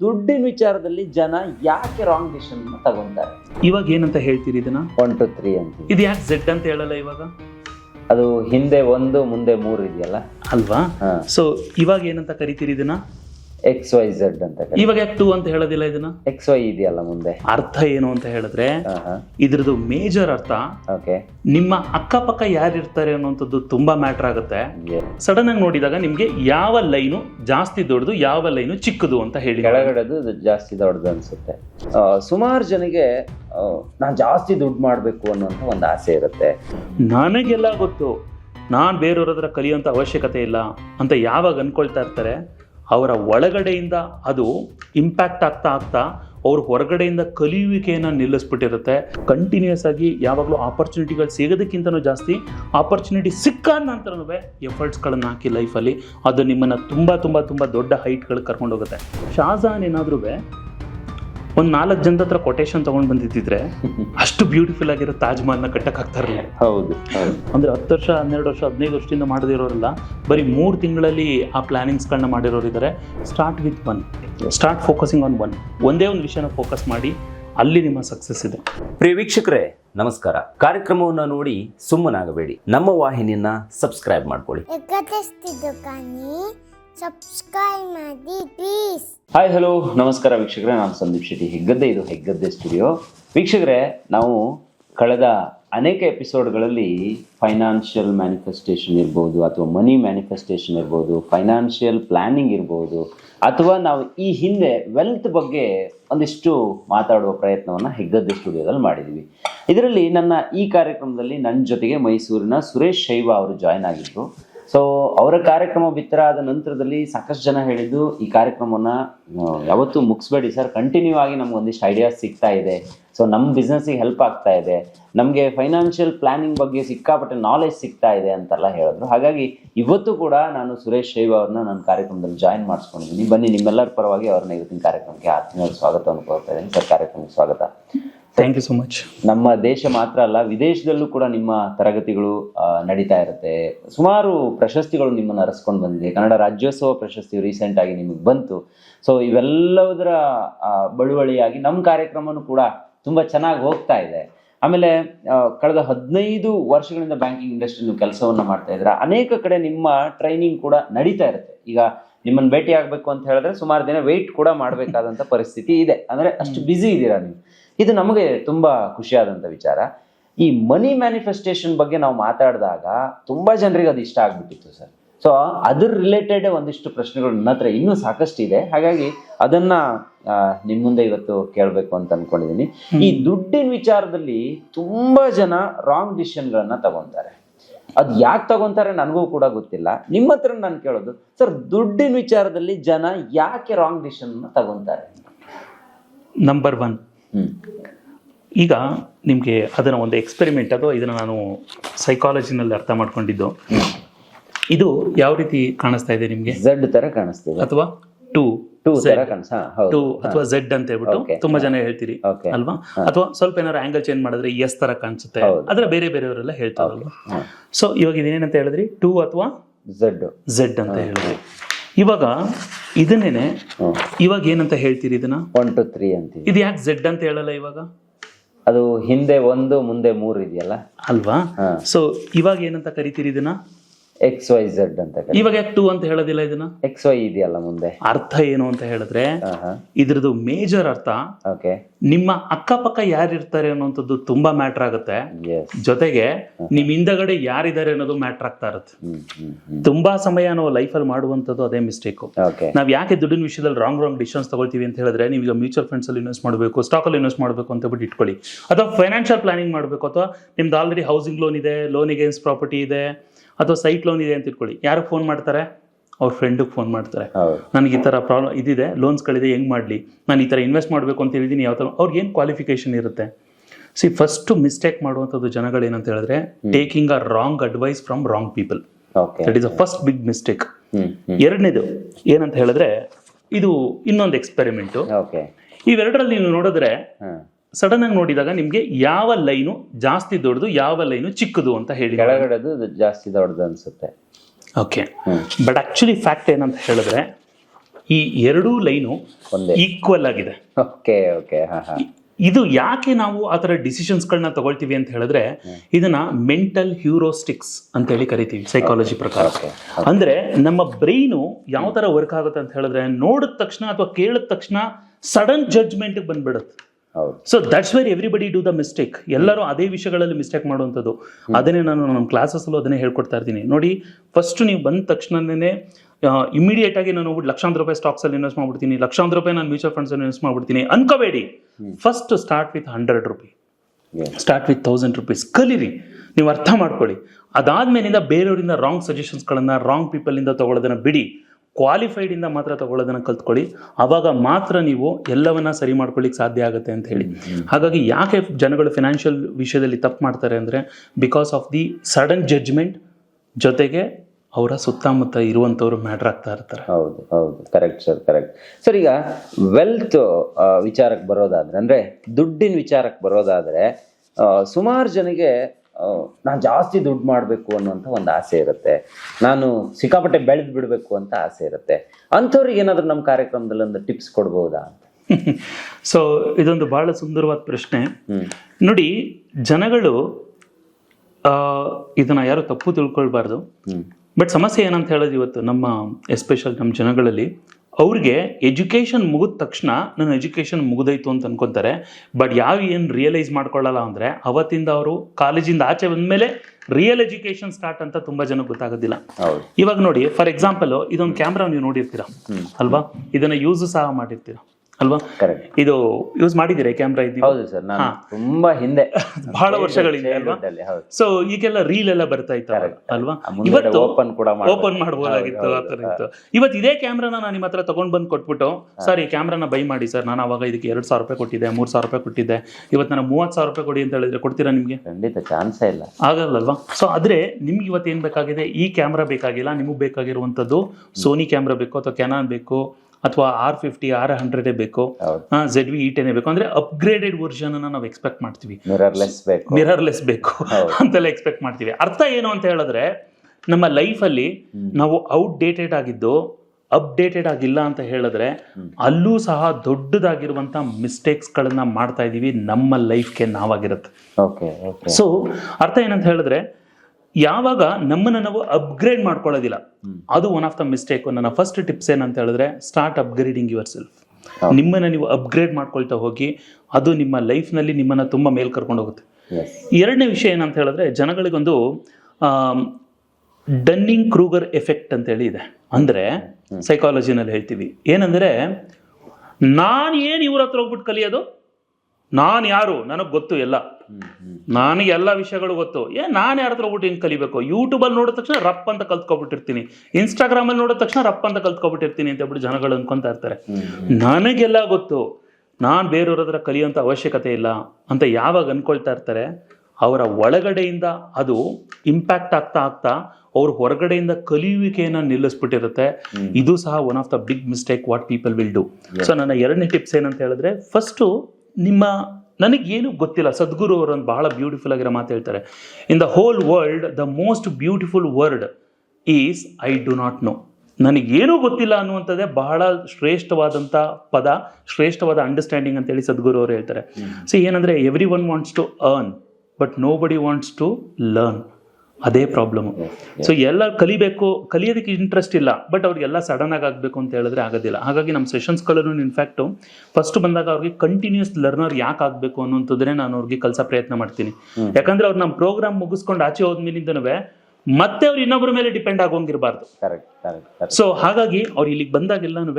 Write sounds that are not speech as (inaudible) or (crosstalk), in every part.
ದುಡ್ಡಿನ ವಿಚಾರದಲ್ಲಿ ಜನ ಯಾಕೆ ರಾಂಗ್ ಡಿಸಿಷನ್ ತಗೊಂತಾರೆ? ಇವಾಗ ಏನಂತ ಹೇಳ್ತೀರಿ ಇದನ್ನ? ಒನ್ ಟು ತ್ರೀ ಅಂತ ಇದು ಯಾಕೆ ಝೆಡ್ ಅಂತ ಹೇಳಲ್ಲ ಇವಾಗ? ಅದು ಹಿಂದೆ ಒಂದು ಮುಂದೆ ಮೂರು ಇದೆಯಲ್ಲ? ಅಲ್ವಾ? ಸೊ ಇವಾಗ ಏನಂತ ಕರಿತೀರಿ ಇದನ್ನ? ಎಕ್ಸ್ ವೈ ಝೆಡ್ ಅಂತ ಇವಾಗ ಯಾಕೆ ಟೂ ಅಂತ ಹೇಳೋದಿಲ್ಲ ಇದನ್ನ? ಎಕ್ಸ್ ವೈ ಇದೆಯಲ್ಲ ಮುಂದೆ. ಅರ್ಥ ಏನು ಅಂತ ಹೇಳಿದ್ರೆ ಇದ್ರದ್ದು ಮೇಜರ್ ಅರ್ಥ ಓಕೆ ನಿಮ್ಮ ಅಕ್ಕಪಕ್ಕ ಯಾರು ಇರ್ತಾರೆ ಅನ್ನುವಂಥದ್ದು ತುಂಬಾ ಮ್ಯಾಟರ್ ಆಗುತ್ತೆ. ಸಡನ್ ಆಗಿ ನೋಡಿದಾಗ ನಿಮ್ಗೆ ಯಾವ ಲೈನು ಜಾಸ್ತಿ ದೊಡ್ಡದು ಯಾವ ಲೈನು ಚಿಕ್ಕದು ಅಂತ ಹೇಳಿ. ಕೆಳಗಡೆದು ಇದು ಜಾಸ್ತಿ ದೊಡ್ಡದು ಅನ್ಸುತ್ತೆ. ಸುಮಾರು ಜನಿಗೆ ನಾನು ಜಾಸ್ತಿ ದುಡ್ಡು ಮಾಡಬೇಕು ಅನ್ನುವಂಥ ಒಂದು ಆಸೆ ಇರುತ್ತೆ. ನನಗೆಲ್ಲ ಗೊತ್ತು ನಾನು ಬೇರೆಯವ್ರ ಹತ್ರ ಕಲಿಯುವಂಥ ಅವಶ್ಯಕತೆ ಇಲ್ಲ ಅಂತ ಯಾವಾಗ ಅನ್ಕೊಳ್ತಾ ಇರ್ತಾರೆ? ಅವರ ಒಳಗಡೆಯಿಂದ ಅದು ಇಂಪ್ಯಾಕ್ಟ್ ಆಗ್ತಾ ಆಗ್ತಾ ಅವ್ರ ಹೊರಗಡೆಯಿಂದ ಕಲಿಯುವಿಕೆಯನ್ನು ನಿಲ್ಲಿಸ್ಬಿಟ್ಟಿರುತ್ತೆ. ಕಂಟಿನ್ಯೂಸ್ ಆಗಿ ಯಾವಾಗಲೂ ಆಪರ್ಚುನಿಟಿಗಳು ಸಿಗೋದಕ್ಕಿಂತನೂ ಜಾಸ್ತಿ ಆಪರ್ಚುನಿಟಿ ಸಿಕ್ಕ ನಂತರನೂ ಎಫರ್ಟ್ಸ್ಗಳನ್ನು ಹಾಕಿ ಲೈಫಲ್ಲಿ ಅದು ನಿಮ್ಮನ್ನು ತುಂಬ ತುಂಬ ತುಂಬ ದೊಡ್ಡ ಹೈಟ್ಗಳಿಗೆ ಕರ್ಕೊಂಡು ಹೋಗುತ್ತೆ ಶಾಜಾನ್ ಏನಾದ್ರೂ ಒಂದು ನಾಲ್ಕು ಜನದ ಹತ್ರ ಕೊಟೇಶನ್ ತಗೊಂಡ್ ಬಂದಿದ್ದಿದ್ರೆ (laughs) ಅಷ್ಟು ಬ್ಯೂಟಿಫುಲ್ ಆಗಿರೋ ತಾಜ್ ಮಹಲ್ನ ನ ಕಟ್ಟಕ್ ಹೌದು ಹೌದು. ಅಂದ್ರೆ ಹತ್ತು ವರ್ಷ ಹನ್ನೆರಡು ವರ್ಷ ಹದಿನೈದು ವರ್ಷದಿಂದ ಮಾಡದಿರೋರೆಲ್ಲ ಬರೀ ಮೂರು ತಿಂಗಳಲ್ಲಿ ಆ ಪ್ಲಾನಿಂಗ್ಸ್ಗಳನ್ನ ಮಾಡಿರೋರು ಇದ್ದಾರೆ start with one start focusing on one ಒಂದೇ ಒಂದು ವಿಷಯನ ಫೋಕಸ್ ಮಾಡಿ ಅಲ್ಲಿ ನಿಮ್ಮ ಸಕ್ಸಸ್ ಇದೆ. ಪ್ರಿಯ ವೀಕ್ಷಕರೇ ನಮಸ್ಕಾರ. ಕಾರ್ಯಕ್ರಮವನ್ನು ನೋಡಿ ಸುಮ್ಮನಾಗಬೇಡಿ. ನಮ್ಮ ವಾಹಿನಿಯನ್ನ ಸಬ್ಸ್ಕ್ರೈಬ್ ಮಾಡ್ಕೊಳ್ಳಿ. ಸಬ್ಸ್ಕ್ರೈಬ್ ಮಾಡಿ ಪ್ಲೀಸ್ ಹಾಯ್ ಹಲೋ ನಮಸ್ಕಾರ ವೀಕ್ಷಕರೇ, ನಾನು ಸಂದೀಪ್ ಶೆಟ್ಟಿ ಹೆಗ್ಗದ್ದೆ. ಇದು ಹೆಗ್ಗದ್ದೆ ಸ್ಟುಡಿಯೋ ವೀಕ್ಷಕರೇ, ನಾವು ಕಳೆದ ಅನೇಕ ಎಪಿಸೋಡ್ಗಳಲ್ಲಿ ಫೈನಾನ್ಷಿಯಲ್ ಮ್ಯಾನಿಫೆಸ್ಟೇಷನ್ ಇರ್ಬೋದು ಅಥವಾ ಮನಿ ಮ್ಯಾನಿಫೆಸ್ಟೇಷನ್ ಇರ್ಬೋದು ಫೈನಾನ್ಷಿಯಲ್ ಪ್ಲಾನಿಂಗ್ ಇರ್ಬೋದು, ಅಥವಾ ನಾವು ಈ ಹಿಂದೆ ವೆಲ್ತ್ ಬಗ್ಗೆ ಒಂದಿಷ್ಟು ಮಾತಾಡುವ ಪ್ರಯತ್ನವನ್ನು ಹೆಗ್ಗದ್ದೆ ಸ್ಟುಡಿಯೋದಲ್ಲಿ ಮಾಡಿದ್ವಿ. ಇದರಲ್ಲಿ ನನ್ನ ಈ ಕಾರ್ಯಕ್ರಮದಲ್ಲಿ ನನ್ನ ಜೊತೆಗೆ ಮೈಸೂರಿನ ಸುರೇಶ್ ಶೈವ ಅವರು ಜಾಯ್ನ್ ಆಗಿದ್ರು. ಸೊ ಅವರ ಕಾರ್ಯಕ್ರಮ ಬಿತ್ತರ ಆದ ನಂತರದಲ್ಲಿ ಸಾಕಷ್ಟು ಜನ ಹೇಳಿದ್ದು, ಈ ಕಾರ್ಯಕ್ರಮವನ್ನ ಯಾವತ್ತೂ ಮುಗಿಸ್ಬೇಡಿ ಸರ್. ಕಂಟಿನ್ಯೂ ಆಗಿ ನಮ್ಗೆ ಒಂದಿಷ್ಟು ಐಡಿಯಾಸ್ ಸಿಗ್ತಾ ಇದೆ. ಸೊ ನಮ್ಮ ಬಿಸ್ನೆಸ್ಸಿಗೆ ಹೆಲ್ಪ್ ಆಗ್ತಾ ಇದೆ. ನಮಗೆ ಫೈನಾನ್ಷಿಯಲ್ ಪ್ಲಾನಿಂಗ್ ಬಗ್ಗೆ ಸಿಕ್ಕಾಪಟ್ಟೆ ನಾಲೆಜ್ ಸಿಗ್ತಾ ಇದೆ ಅಂತೆಲ್ಲ ಹೇಳಿದ್ರು. ಹಾಗಾಗಿ ಇವತ್ತು ಕೂಡ ನಾನು ಸುರೇಶ್ ಶೈವ್ ಅವ್ರನ್ನ ನನ್ನ ಕಾರ್ಯಕ್ರಮದಲ್ಲಿ ಜಾಯಿನ್ ಮಾಡಿಸ್ಕೊಂಡಿದ್ದೀನಿ. ಬನ್ನಿ, ನಿಮ್ಮೆಲ್ಲರ ಪರವಾಗಿ ಅವ್ರನ್ನ ಇವತ್ತಿನ ಕಾರ್ಯಕ್ರಮಕ್ಕೆ ಆತ್ಮೀಯ ಸ್ವಾಗತವನ್ನು ಕೋರ್ತಾ ಇದ್ದೀನಿ. ಸರ್, ಕಾರ್ಯಕ್ರಮಕ್ಕೆ ಸ್ವಾಗತ. ಥ್ಯಾಂಕ್ ಯು ಸೊ ಮಚ್ ನಮ್ಮ ದೇಶ ಮಾತ್ರ ಅಲ್ಲ, ವಿದೇಶದಲ್ಲೂ ಕೂಡ ನಿಮ್ಮ ತರಗತಿಗಳು ನಡೀತಾ ಇರುತ್ತೆ. ಸುಮಾರು ಪ್ರಶಸ್ತಿಗಳು ನಿಮ್ಮನ್ನು ಅರಸ್ಕೊಂಡು ಬಂದಿದೆ. ಕನ್ನಡ ರಾಜ್ಯೋತ್ಸವ ಪ್ರಶಸ್ತಿ ರೀಸೆಂಟ್ ಆಗಿ ನಿಮಗೆ ಬಂತು. ಸೊ ಇವೆಲ್ಲದರ ಬಳುವಳಿಯಾಗಿ ನಮ್ಮ ಕಾರ್ಯಕ್ರಮನೂ ಕೂಡ ತುಂಬ ಚೆನ್ನಾಗಿ ಹೋಗ್ತಾ ಇದೆ. ಆಮೇಲೆ ಕಳೆದ ಹದಿನೈದು ವರ್ಷಗಳಿಂದ ಬ್ಯಾಂಕಿಂಗ್ ಇಂಡಸ್ಟ್ರಿ ನೀವು ಕೆಲಸವನ್ನ ಮಾಡ್ತಾ ಇದ್ದೀರಾ? ಅನೇಕ ಕಡೆ ನಿಮ್ಮ ಟ್ರೈನಿಂಗ್ ಕೂಡ ನಡೀತಾ ಇರುತ್ತೆ. ಈಗ ನಿಮ್ಮನ್ನು ಭೇಟಿ ಆಗಬೇಕು ಅಂತ ಹೇಳಿದ್ರೆ ಸುಮಾರು ದಿನ ವೆಯ್ಟ್ ಕೂಡ ಮಾಡಬೇಕಾದಂಥ ಪರಿಸ್ಥಿತಿ ಇದೆ. ಅಂದರೆ ಅಷ್ಟು ಬ್ಯುಸಿ ಇದ್ದೀರಾ ನೀವು? ಇದು ನಮಗೆ ತುಂಬಾ ಖುಷಿಯಾದಂಥ ವಿಚಾರ. ಈ ಮನಿ ಮ್ಯಾನಿಫೆಸ್ಟೇಷನ್ ಬಗ್ಗೆ ನಾವು ಮಾತಾಡಿದಾಗ ತುಂಬಾ ಜನರಿಗೆ ಅದು ಇಷ್ಟ ಆಗ್ಬಿಟ್ಟಿತ್ತು ಸರ್. ಸೊ ಅದ್ರ ರಿಲೇಟೆಡ್ ಒಂದಿಷ್ಟು ಪ್ರಶ್ನೆಗಳು ನನ್ನ ಹತ್ರ ಇನ್ನೂ ಸಾಕಷ್ಟು ಇದೆ ಹಾಗಾಗಿ ಅದನ್ನ ನಿಮ್ಮ ನಿಮ್ ಮುಂದೆ ಇವತ್ತು ಕೇಳಬೇಕು ಅಂತ ಅನ್ಕೊಂಡಿದ್ದೀನಿ ಈ ದುಡ್ಡಿನ ವಿಚಾರದಲ್ಲಿ ತುಂಬಾ ಜನ ರಾಂಗ್ ಡಿಸಿಷನ್ಗಳನ್ನ ತಗೊಂತಾರೆ. ಅದು ಯಾಕೆ ತಗೊಂತಾರೆ ನನಗೂ ಕೂಡ ಗೊತ್ತಿಲ್ಲ. ನಿಮ್ಮ ಹತ್ರ ನಾನು ಕೇಳೋದು ಸರ್ ದುಡ್ಡಿನ ವಿಚಾರದಲ್ಲಿ ಜನ ಯಾಕೆ ರಾಂಗ್ ಡಿಸಿಷನ್ ತಗೊಂತಾರೆ? ನಂಬರ್ ಒನ್ ಈಗ ನಿಮಗೆ ಅದನ್ನು ಒಂದು ಎಕ್ಸ್ಪೆರಿಮೆಂಟ್ ಅದು ಇದನ್ನು ನಾನು ಸೈಕಾಲಜಿನಲ್ಲಿ ಅರ್ಥ ಮಾಡ್ಕೊಂಡಿದ್ದು. ಇದು ಯಾವ ರೀತಿ ಕಾಣಿಸ್ತಾ ಇದೆ ನಿಮಗೆ? ಝಡ್ ತರ ಕಾಣಿಸ್ತಿದೆ. ಅಥವಾ ಟೂ ಟೂ ಟು ಅಥವಾ ಝೆಡ್ ಅಂತ ಹೇಳ್ಬಿಟ್ಟು ತುಂಬಾ ಜನ ಹೇಳ್ತೀರಿ ಅಲ್ವಾ? ಅಥವಾ ಸ್ವಲ್ಪ ಏನಾದ್ರು ಆಂಗಲ್ ಚೇಂಜ್ ಮಾಡಿದ್ರೆ ಎಸ್ ತರ ಕಾಣಿಸುತ್ತೆ. ಅದರ ಅದ್ರ ಬೇರೆ ಬೇರೆಯವರೆಲ್ಲ ಹೇಳ್ತಾರಲ್ವಾ? ಸೊ ಇವಾಗ ಇದೇನಂತ ಹೇಳಿದ್ರಿ? ಟು ಅಥವಾ ಝಡ್ ಝೆಡ್ ಅಂತ ಹೇಳಿದ್ರಿ. ಇವಾಗ ಇದನ್ನೇನೆ ಇವಾಗ ಏನಂತ ಹೇಳ್ತೀರಿ ಇದನ್ನ? ಒನ್ ಟು ತ್ರೀ ಅಂತ ಇದು ಯಾಕೆ ಝೆಡ್ ಅಂತ ಹೇಳಲ್ಲ ಇವಾಗ? ಅದು ಹಿಂದೆ ಒಂದು ಮುಂದೆ ಮೂರು ಇದೆಯಲ್ಲ? ಅಲ್ವಾ. ಸೊ ಇವಾಗ ಏನಂತ ಕರಿತೀರಿ ಇದನ್ನ? ಎಕ್ಸ್ ವೈ ಝಡ್ ಅಂತ ಇವಾಗ ಯಾಕೆ ಟೂ ಅಂತ ಹೇಳೋದಿಲ್ಲ ಇದನ್ನ? ಎಕ್ಸ್ ವೈ ಇದೆಯಲ್ಲ ಮುಂದೆ. ಅರ್ಥ ಏನು ಅಂತ ಹೇಳಿದ್ರೆ ಇದ್ರದ್ದು ಮೇಜರ್ ಅರ್ಥ ಓಕೆ ನಿಮ್ಮ ಅಕ್ಕಪಕ್ಕ ಯಾರು ಇರ್ತಾರೆ ಅನ್ನುವಂಥದ್ದು ತುಂಬಾ ಮ್ಯಾಟರ್ ಆಗುತ್ತೆ. ಎಸ್ ಜೊತೆಗೆ ನಿಮ್ ಹಿಂದಗಡೆ ಯಾರಿದ್ದಾರೆ ಅನ್ನೋದು ಮ್ಯಾಟರ್ ಆಗ್ತಾ ಇರುತ್ತೆ. ತುಂಬಾ ಸಮಯ ನಾವು ಅಲ್ಲಿ ಮಾಡುವಂತದ್ದು ಅದೇ ಮಿಸ್ಟೇಕ್ ಓಕೆ ನಾವ್ ಯಾಕೆ ದುಡ್ಡಿನ ವಿಷಯದಲ್ಲಿ ರಾಂಗ್ ರಾಂಗ್ ಡಿಸಿಷನ್ಸ್ ತಗೊಳ್ತೀವಿ ಅಂತ ಹೇಳಿದ್ರೆ ನೀವೀಗ ಮ್ಯೂಚುವಲ್ ಫಂಡ್ಸ್ ಅಲ್ಲಿ ಇನ್ವೆಸ್ಟ್ ಮಾಡಬೇಕು ಸ್ಟಾಕ್ ಅಲ್ಲಿ ಇನ್ವೆಸ್ಟ್ ಮಾಡಬೇಕು ಅಂತ ಬಿಟ್ಟು ಇಟ್ಕೊಳ್ಳಿ. ಅಥವಾ ಫೈನಾನ್ಷಿಯಲ್ ಪ್ಲಾನಿಂಗ್ ಮಾಡಬೇಕು ಅಥವಾ ನಿಮ್ದು ಆಲ್ರೆಡಿ ಹೌಸಿಂಗ್ ಲೋನ್ ಇದೆ ಲೋನ್ ಅಗೇನ್ಸ್ಟ್ ಪ್ರಾಪರ್ಟಿ ಇದೆ ಅಥವಾ ಸೈಟ್ ಲೋನ್ ಇದೆ ಅಂತ ಇಟ್ಕೊಳ್ಳಿ ಯಾರು ಫೋನ್ ಮಾಡ್ತಾರೆ? ಅವ್ರ ಫ್ರೆಂಡಿಗೆ ಫೋನ್ ಮಾಡ್ತಾರೆ. ನನಗೆ ಈ ಥರ ಪ್ರಾಬ್ಲಮ್ ಇದಿದೆ ಲೋನ್ಸ್ಗಳಿದೆ ಹೆಂಗೆ ಮಾಡಲಿ? ನಾನು ಈ ಥರ ಇನ್ವೆಸ್ಟ್ ಮಾಡಬೇಕು ಅಂತ ಹೇಳಿದ್ದೀನಿ ಯಾವ ಥರ ಅವ್ರಿಗೆ ಏನು ಕ್ವಾಲಿಫಿಕೇಶನ್ ಇರುತ್ತೆ? ಸಿ ಫಸ್ಟು ಮಿಸ್ಟೇಕ್ ಮಾಡುವಂಥದ್ದು ಜನಗಳು ಏನಂತ ಹೇಳಿದ್ರೆ taking a wrong advice from wrong people that is a first big mistake ಎರಡನೇದು ಏನಂತ ಹೇಳಿದ್ರೆ ಇದು ಇನ್ನೊಂದು ಎಕ್ಸ್ಪೆರಿಮೆಂಟು ಇವೆರಡರಲ್ಲಿ ನೀವು ನೋಡಿದ್ರೆ ಸಡನ್ ಆಗಿ ನೋಡಿದಾಗ ನಿಮಗೆ ಯಾವ ಲೈನು ಜಾಸ್ತಿ ದೊಡ್ಡದು ಯಾವ ಲೈನು ಚಿಕ್ಕದು ಅಂತ ಹೇಳಿ. ಕೆಳಗಡೆದು ಜಾಸ್ತಿ ದೊಡ್ಡದು ಅನ್ಸುತ್ತೆ. ಓಕೆ ಬಟ್ ಆಕ್ಚುಲಿ ಫ್ಯಾಕ್ಟ್ ಏನಂತ ಹೇಳಿದ್ರೆ ಈ ಎರಡೂ ಲೈನು ಈಕ್ವಲ್ ಆಗಿದೆ. ಓಕೆ ಓಕೆ ಇದು ಯಾಕೆ ನಾವು ಆ ಥರ ಡಿಸಿಷನ್ಸ್ಗಳನ್ನ ತಗೊಳ್ತೀವಿ ಅಂತ ಹೇಳಿದ್ರೆ ಇದನ್ನ ಮೆಂಟಲ್ ಹ್ಯೂರೋಸ್ಟಿಕ್ಸ್ ಅಂತ ಹೇಳಿ ಕರಿತೀವಿ ಸೈಕಾಲಜಿ ಪ್ರಕಾರ. ಅಂದ್ರೆ ನಮ್ಮ ಬ್ರೈನು ಯಾವ ತರ ವರ್ಕ್ ಆಗುತ್ತೆ ಅಂತ ಹೇಳಿದ್ರೆ ನೋಡಿದ ತಕ್ಷಣ ಅಥವಾ ಕೇಳಿದ ತಕ್ಷಣ ಸಡನ್ ಜಡ್ಜ್ಮೆಂಟ್ ಬಂದ್ಬಿಡುತ್ತೆ. So that's where everybody do the mistake ಎಲ್ಲರೂ ಅದೇ ವಿಷಯಗಳಲ್ಲಿ ಮಿಸ್ಟೇಕ್ ಮಾಡುವಂಥದ್ದು. ಅದನ್ನೇ ನಾನು ನಮ್ಮ ಕ್ಲಾಸಸ್ಸಲ್ಲೂ ಅದನ್ನೇ ಹೇಳ್ಕೊಡ್ತಾ ಇರ್ತೀನಿ ನೋಡಿ ಫಸ್ಟ್ ನೀವು ಬಂದ ತಕ್ಷಣನೇ ಇಮಿಡಿಯೇಟ್ ಆಗಿ ನಾನು ಹೋಗ್ಬಿಟ್ಟು ಲಕ್ಷಾಂತರ ರೂಪಾಯಿ ಸ್ಟಾಕ್ಸ್ ಅಲ್ಲಿ ಇನ್ವೆಸ್ಟ್ ಮಾಡ್ಬಿಡ್ತೀನಿ. ಲಕ್ಷಾಂತರ ರೂಪಾಯಿ ನಾನು ಮ್ಯೂಚುವಲ್ ಫಂಡ್ಸ್ ಅಲ್ಲಿ ಇನ್ವೆಸ್ಟ್ ಮಾಡ್ಬಿಡ್ತೀನಿ. ಅನ್ಕೋಬೇಡಿ. First start with hundred rupee. Start with thousand rupees ಕಲೀರಿ. ನೀವು ಅರ್ಥ ಮಾಡ್ಕೊಳ್ಳಿ. ಅದಾದ್ಮೇಲಿಂದ ಬೇರೆಯವರಿಂದ ರಾಂಗ್ ಸಜೆಷನ್ಸ್ಗಳನ್ನು ರಾಂಗ್ ಪೀಪಲಿಂದ ತಗೊಳ್ಳೋದನ್ನ ಬಿಡಿ. ಕ್ವಾಲಿಫೈಡ್ ಇಂದ ಮಾತ್ರ ತಗೊಳ್ಳೋದನ್ನ ಕಲ್ತ್ಕೊಳ್ಳಿ. ಅವಾಗ ಮಾತ್ರ ನೀವು ಎಲ್ಲವನ್ನ ಸರಿ ಮಾಡ್ಕೊಳ್ಳಿಕ್ಕೆ ಸಾಧ್ಯ ಆಗುತ್ತೆ ಅಂತ ಹೇಳಿ. ಹಾಗಾಗಿ ಯಾಕೆ ಜನಗಳು ಫಿನಾನ್ಷಿಯಲ್ ವಿಷಯದಲ್ಲಿ ತಪ್ಪು ಮಾಡ್ತಾರೆ ಅಂದರೆ because of the sudden judgement ಜೊತೆಗೆ ಅವರ ಸುತ್ತಮುತ್ತ ಇರುವಂಥವ್ರು ಮ್ಯಾಟ್ರ್ ಆಗ್ತಾ ಇರ್ತಾರೆ. ಹೌದು ಹೌದು. ಕರೆಕ್ಟ್ ಸರ್ ಕರೆಕ್ಟ್ ಸರ್ ಈಗ ವೆಲ್ತ್ ವಿಚಾರಕ್ಕೆ ಬರೋದಾದ್ರೆ ಅಂದ್ರೆ ದುಡ್ಡಿನ ವಿಚಾರಕ್ಕೆ ಬರೋದಾದರೆ ಸುಮಾರು ಜನಗೆ ನಾನು ಜಾಸ್ತಿ ದುಡ್ಡು ಮಾಡಬೇಕು ಅನ್ನುವಂಥ ಒಂದು ಆಸೆ ಇರುತ್ತೆ. ನಾನು ಸಿಕ್ಕಾಪಟ್ಟೆ ಬೆಳೆದು ಬಿಡಬೇಕು ಅಂತ ಆಸೆ ಇರುತ್ತೆ. ಅಂಥವ್ರಿಗೆ ಏನಾದರೂ ನಮ್ಮ ಕಾರ್ಯಕ್ರಮದಲ್ಲಿ ಒಂದು ಟಿಪ್ಸ್ ಕೊಡ್ಬೋದಾ ಅಂತ? (laughs) ಸೊ ಇದೊಂದು ಬಹಳ ಸುಂದರವಾದ ಪ್ರಶ್ನೆ. ನೋಡಿ ಜನಗಳು ಆ, ಇದನ್ನ ಯಾರು ತಪ್ಪು ತಿಳ್ಕೊಳ್ಬಾರ್ದು. ಬಟ್ ಸಮಸ್ಯೆ ಏನಂತ ಹೇಳೋದು ಇವತ್ತು ನಮ್ಮ ಎಸ್ಪೆಷಲ್ ನಮ್ಮ ಜನಗಳಲ್ಲಿ ಅವ್ರಿಗೆ ಎಜುಕೇಷನ್ ಮುಗಿದ ತಕ್ಷಣ ನನ್ನ ಎಜುಕೇಷನ್ ಮುಗಿದೈತು ಅಂತ ಅನ್ಕೊತಾರೆ. ಬಟ್ ಯಾವ ಏನು ರಿಯಲೈಸ್ ಮಾಡ್ಕೊಳ್ಳಲ್ಲ ಅಂದರೆ ಅವತ್ತಿಂದ ಅವರು ಕಾಲೇಜಿಂದ ಆಚೆ ಬಂದಮೇಲೆ ರಿಯಲ್ ಎಜುಕೇಷನ್ ಸ್ಟಾರ್ಟ್ ಅಂತ ತುಂಬ ಜನಕ್ಕೆ ಗೊತ್ತಾಗೋದಿಲ್ಲ. ಇವಾಗ ನೋಡಿ ಫಾರ್ ಎಕ್ಸಾಂಪಲ್ ಇದೊಂದು ಕ್ಯಾಮ್ರಾ ನೀವು ನೋಡಿರ್ತೀರಾ? ಅಲ್ವಾ? ಇದನ್ನ ಯೂಸ್ ಸಹ ಮಾಡಿರ್ತೀರಾ? ಅಲ್ವಾ? ಇದು ಯೂಸ್ ಮಾಡಿದ್ದೀರಾ ಕ್ಯಾಮ್ರಾ ಇದು ಹೌದು ಸರ್ ನಾನು ತುಂಬಾ ಹಿಂದೆ. (laughs) ಬಹಳ ವರ್ಷಗಳಿಂದ ಅಲ್ವಾ? ಸೊ ಈಗೆಲ್ಲ ರೀಲ್ ಎಲ್ಲ ಬರ್ತಾ ಇತ್ತು ಅಲ್ವಾ? ಇವತ್ತು ಓಪನ್ ಕೂಡ. ಓಪನ್ ಮಾಡಬಹುದಾಗಿತ್ತು ಆ ಥರ ಇತ್ತು. ಇವತ್ತು ಇದೇ ಕ್ಯಾಮ್ರಾನ ನಾನು ನಿಮ್ಮ ಹತ್ರ ತಗೊಂಡ್ ಬಂದು ಕೊಟ್ಬಿಟ್ಟು ಸರ್ ಈ ಕ್ಯಾಮ್ರಾನ ಬೈ ಮಾಡಿ ಸರ್ ನಾನು ಅವಾಗ ಇದಕ್ಕೆ ಎರಡು ಸಾವಿರ ರೂಪಾಯಿ ಕೊಟ್ಟಿದ್ದೆ ಮೂರ್ ಸಾವಿರ ರೂಪಾಯಿ ಕೊಟ್ಟಿದ್ದೆ. ಇವತ್ತು ನಾನು ಮೂವತ್ತು ಸಾವಿರ ರೂಪಾಯಿ ಕೊಡಿ ಅಂತ ಹೇಳಿದ್ರೆ ಕೊಡ್ತೀರಾ ನಿಮಗೆ? ಖಂಡಿತ ಚಾನ್ಸೇ ಇಲ್ಲ. ಆಗಲ್ಲಲ್ವಾ ಸೊ ಆದ್ರೆ ನಿಮ್ಗೆ ಇವತ್ತು ಏನ್ ಬೇಕಾಗಿದೆ? ಈ ಕ್ಯಾಮ್ರಾ ಬೇಕಾಗಿಲ್ಲ ನಿಮಗೆ ಬೇಕಾಗಿರುವಂತದ್ದು ಸೋನಿ ಕ್ಯಾಮ್ರಾ ಬೇಕು ಅಥವಾ ಕೆನಾನ್ ಬೇಕು ಅಥವಾ ಆರ್ ಫಿಫ್ಟಿ ಆರ್ ಹಂಡ್ರೆಡೇ ಬೇಕು? ಜೆಡ್ ಝೆಡ್ ವಿ ಟೆನ್ ಬೇಕು? ಅಂದ್ರೆ ಅಪ್ಗ್ರೇಡೆಡ್ ವರ್ಷನ್ ಅನ್ನ ನಾವು ಎಕ್ಸ್ಪೆಕ್ಟ್ ಮಾಡ್ತೀವಿ. ಮಿರರ್ಲೆಸ್ ಬೇಕು. ಅಂತೆಲ್ಲ ಎಕ್ಸ್ಪೆಕ್ಟ್ ಮಾಡ್ತೀವಿ. ಅರ್ಥ ಏನು ಅಂತ ಹೇಳಿದ್ರೆ ನಮ್ಮ ಲೈಫಲ್ಲಿ ನಾವು ಔಟ್ ಡೇಟೆಡ್ ಆಗಿದ್ದು ಅಪ್ಡೇಟೆಡ್ ಆಗಿಲ್ಲ ಅಂತ ಹೇಳಿದ್ರೆ ಅಲ್ಲೂ ಸಹ ದೊಡ್ಡದಾಗಿರುವಂಥ ಮಿಸ್ಟೇಕ್ಸ್ಗಳನ್ನ ಮಾಡ್ತಾ ಇದ್ದೀವಿ ನಮ್ಮ ಲೈಫ್ಗೆ ನಾವಾಗಿರುತ್ತೆ. ಸೊ ಅರ್ಥ ಏನಂತ ಹೇಳಿದ್ರೆ ಯಾವಾಗ ನಮ್ಮನ್ನ ನಾವು ಅಪ್ಗ್ರೇಡ್ ಮಾಡ್ಕೊಳ್ಳೋದಿಲ್ಲ. ಅದು ಒನ್ ಆಫ್ ದ ಮಿಸ್ಟೇಕ್ ನನ್ನ ಫಸ್ಟ್ ಟಿಪ್ಸ್ ಏನಂತ ಹೇಳಿದ್ರೆ ಸ್ಟಾರ್ಟ್ ಅಪ್ಗ್ರೇಡಿಂಗ್ ಯುವರ್ ಸೆಲ್ಫ್ ನಿಮ್ಮನ್ನ ನೀವು ಅಪ್ಗ್ರೇಡ್ ಮಾಡ್ಕೊಳ್ತಾ ಹೋಗಿ ಅದು ನಿಮ್ಮ ಲೈಫ್ನಲ್ಲಿ ನಿಮ್ಮನ್ನ ತುಂಬಾ ಮೇಲ್ ಕರ್ಕೊಂಡು ಹೋಗುತ್ತೆ. ಎರಡನೇ ವಿಷಯ ಏನಂತ ಹೇಳಿದ್ರೆ ಜನಗಳಿಗೊಂದು ಡನ್ನಿಂಗ್ ಕ್ರೂಗರ್ ಎಫೆಕ್ಟ್ ಅಂತ ಹೇಳಿ ಇದೆ. ಅಂದ್ರೆ ಸೈಕಾಲಜಿನಲ್ಲಿ ಹೇಳ್ತೀವಿ. ಏನಂದ್ರೆ ನಾನು ಏನು ಇವ್ರ ಹತ್ರ ಹೋಗ್ಬಿಟ್ಟು ಕಲಿಯೋದು? ನಾನು ಯಾರು? ನನಗೆ ಗೊತ್ತು ಎಲ್ಲ. ನನಗೆ ಎಲ್ಲ ವಿಷಯಗಳು ಗೊತ್ತು. ಏ ನಾನು ಯಾರ ಹತ್ರ ಹೋಗ್ಬಿಟ್ಟು ಹಿಂಗೆ ಕಲಿಬೇಕು? ಯೂಟ್ಯೂಬಲ್ಲಿ ನೋಡಿದ ತಕ್ಷಣ ರಪ್ ಅಂತ ಕಲ್ತ್ಕೊಬಿಟ್ಟಿರ್ತೀನಿ. ಇನ್ಸ್ಟಾಗ್ರಾಮಲ್ಲಿ ನೋಡಿದ ತಕ್ಷಣ ರಪ್ ಅಂತ ಕಲ್ತ್ಕೊಬಿಟ್ಟಿರ್ತೀನಿ ಅಂತ ಹೇಳ್ಬಿಟ್ಟು ಜನಗಳು ಅನ್ಕೊಂತಾ ಇರ್ತಾರೆ. ನನಗೆಲ್ಲ ಗೊತ್ತು. ನಾನು ಬೇರೆಯವ್ರ ಹತ್ರ ಕಲಿಯೋಂಥ ಅವಶ್ಯಕತೆ ಇಲ್ಲ ಅಂತ ಯಾವಾಗ ಅನ್ಕೊಳ್ತಾ ಇರ್ತಾರೆ ಅವರ ಒಳಗಡೆಯಿಂದ ಅದು ಇಂಪ್ಯಾಕ್ಟ್ ಆಗ್ತಾ ಆಗ್ತಾ ಅವ್ರ ಹೊರಗಡೆಯಿಂದ ಕಲಿಯುವಿಕೆಯನ್ನು ನಿಲ್ಲಿಸ್ಬಿಟ್ಟಿರುತ್ತೆ. ಇದು ಸಹ one of the big mistake what people will do so ನನ್ನ ಎರಡನೇ ಟಿಪ್ಸ್ ಏನಂತ ಹೇಳಿದ್ರೆ ಫಸ್ಟು ನಿಮ್ಮ ನನಗೇನು ಗೊತ್ತಿಲ್ಲ. ಸದ್ಗುರು ಅವರು ಒಂದು ಬಹಳ ಬ್ಯೂಟಿಫುಲ್ ಆಗಿರೋ ಮಾತು ಹೇಳ್ತಾರೆ. In the whole world the most beautiful word is I do not know ನನಗೇನೂ ಗೊತ್ತಿಲ್ಲ ಅನ್ನುವಂಥದ್ದೇ ಬಹಳ ಶ್ರೇಷ್ಠವಾದಂಥ ಪದ ಶ್ರೇಷ್ಠವಾದ ಅಂಡರ್ಸ್ಟ್ಯಾಂಡಿಂಗ್ ಅಂತೇಳಿ ಸದ್ಗುರು ಅವರು ಹೇಳ್ತಾರೆ. ಸೊ ಏನಂದರೆ everyone wants to earn but nobody wants to learn ಅದೇ ಪ್ರಾಬ್ಲಮ್ ಸೊ ಎಲ್ಲ ಕಲಿಬೇಕು ಕಲಿಯೋದಕ್ಕೆ ಇಂಟ್ರೆಸ್ಟ್ ಇಲ್ಲ ಬಟ್ ಅವ್ರಿಗೆಲ್ಲ ಸಡನ್ ಆಗಿ ಆಗಬೇಕು ಅಂತ ಹೇಳಿದ್ರೆ ಆಗೋದಿಲ್ಲ. ಹಾಗಾಗಿ ನಮ್ಮ ಸೆಷನ್ಸ್ಗಳನ್ನು ಇನ್ಫ್ಯಾಕ್ಟು ಫಸ್ಟ್ ಬಂದಾಗ ಅವ್ರಿಗೆ ಕಂಟಿನ್ಯೂಸ್ ಲರ್ನರ್ ಯಾಕೆ ಆಗಬೇಕು ಅನ್ನೋಂಥದ್ರೆ ನಾನು ಅವ್ರಿಗೆ ಕಲಿಸೋ ಪ್ರಯತ್ನ ಮಾಡ್ತೀನಿ. ಯಾಕಂದ್ರೆ ಅವ್ರು ನಮ್ಮ ಪ್ರೋಗ್ರಾಮ್ ಮುಗಿಸ್ಕೊಂಡು ಆಚೆ ಹೋದ್ಮೇಲಿಂದನೂ ಮತ್ತೆ ಅವ್ರು ಇನ್ನೊಬ್ಬರ ಮೇಲೆ ಡಿಪೆಂಡ್ ಆಗೋಂಗಿರಬಾರ್ದು. ಸೊ ಹಾಗಾಗಿ ಅವ್ರು ಇಲ್ಲಿಗೆ ಬಂದಾಗೆಲ್ಲನೂ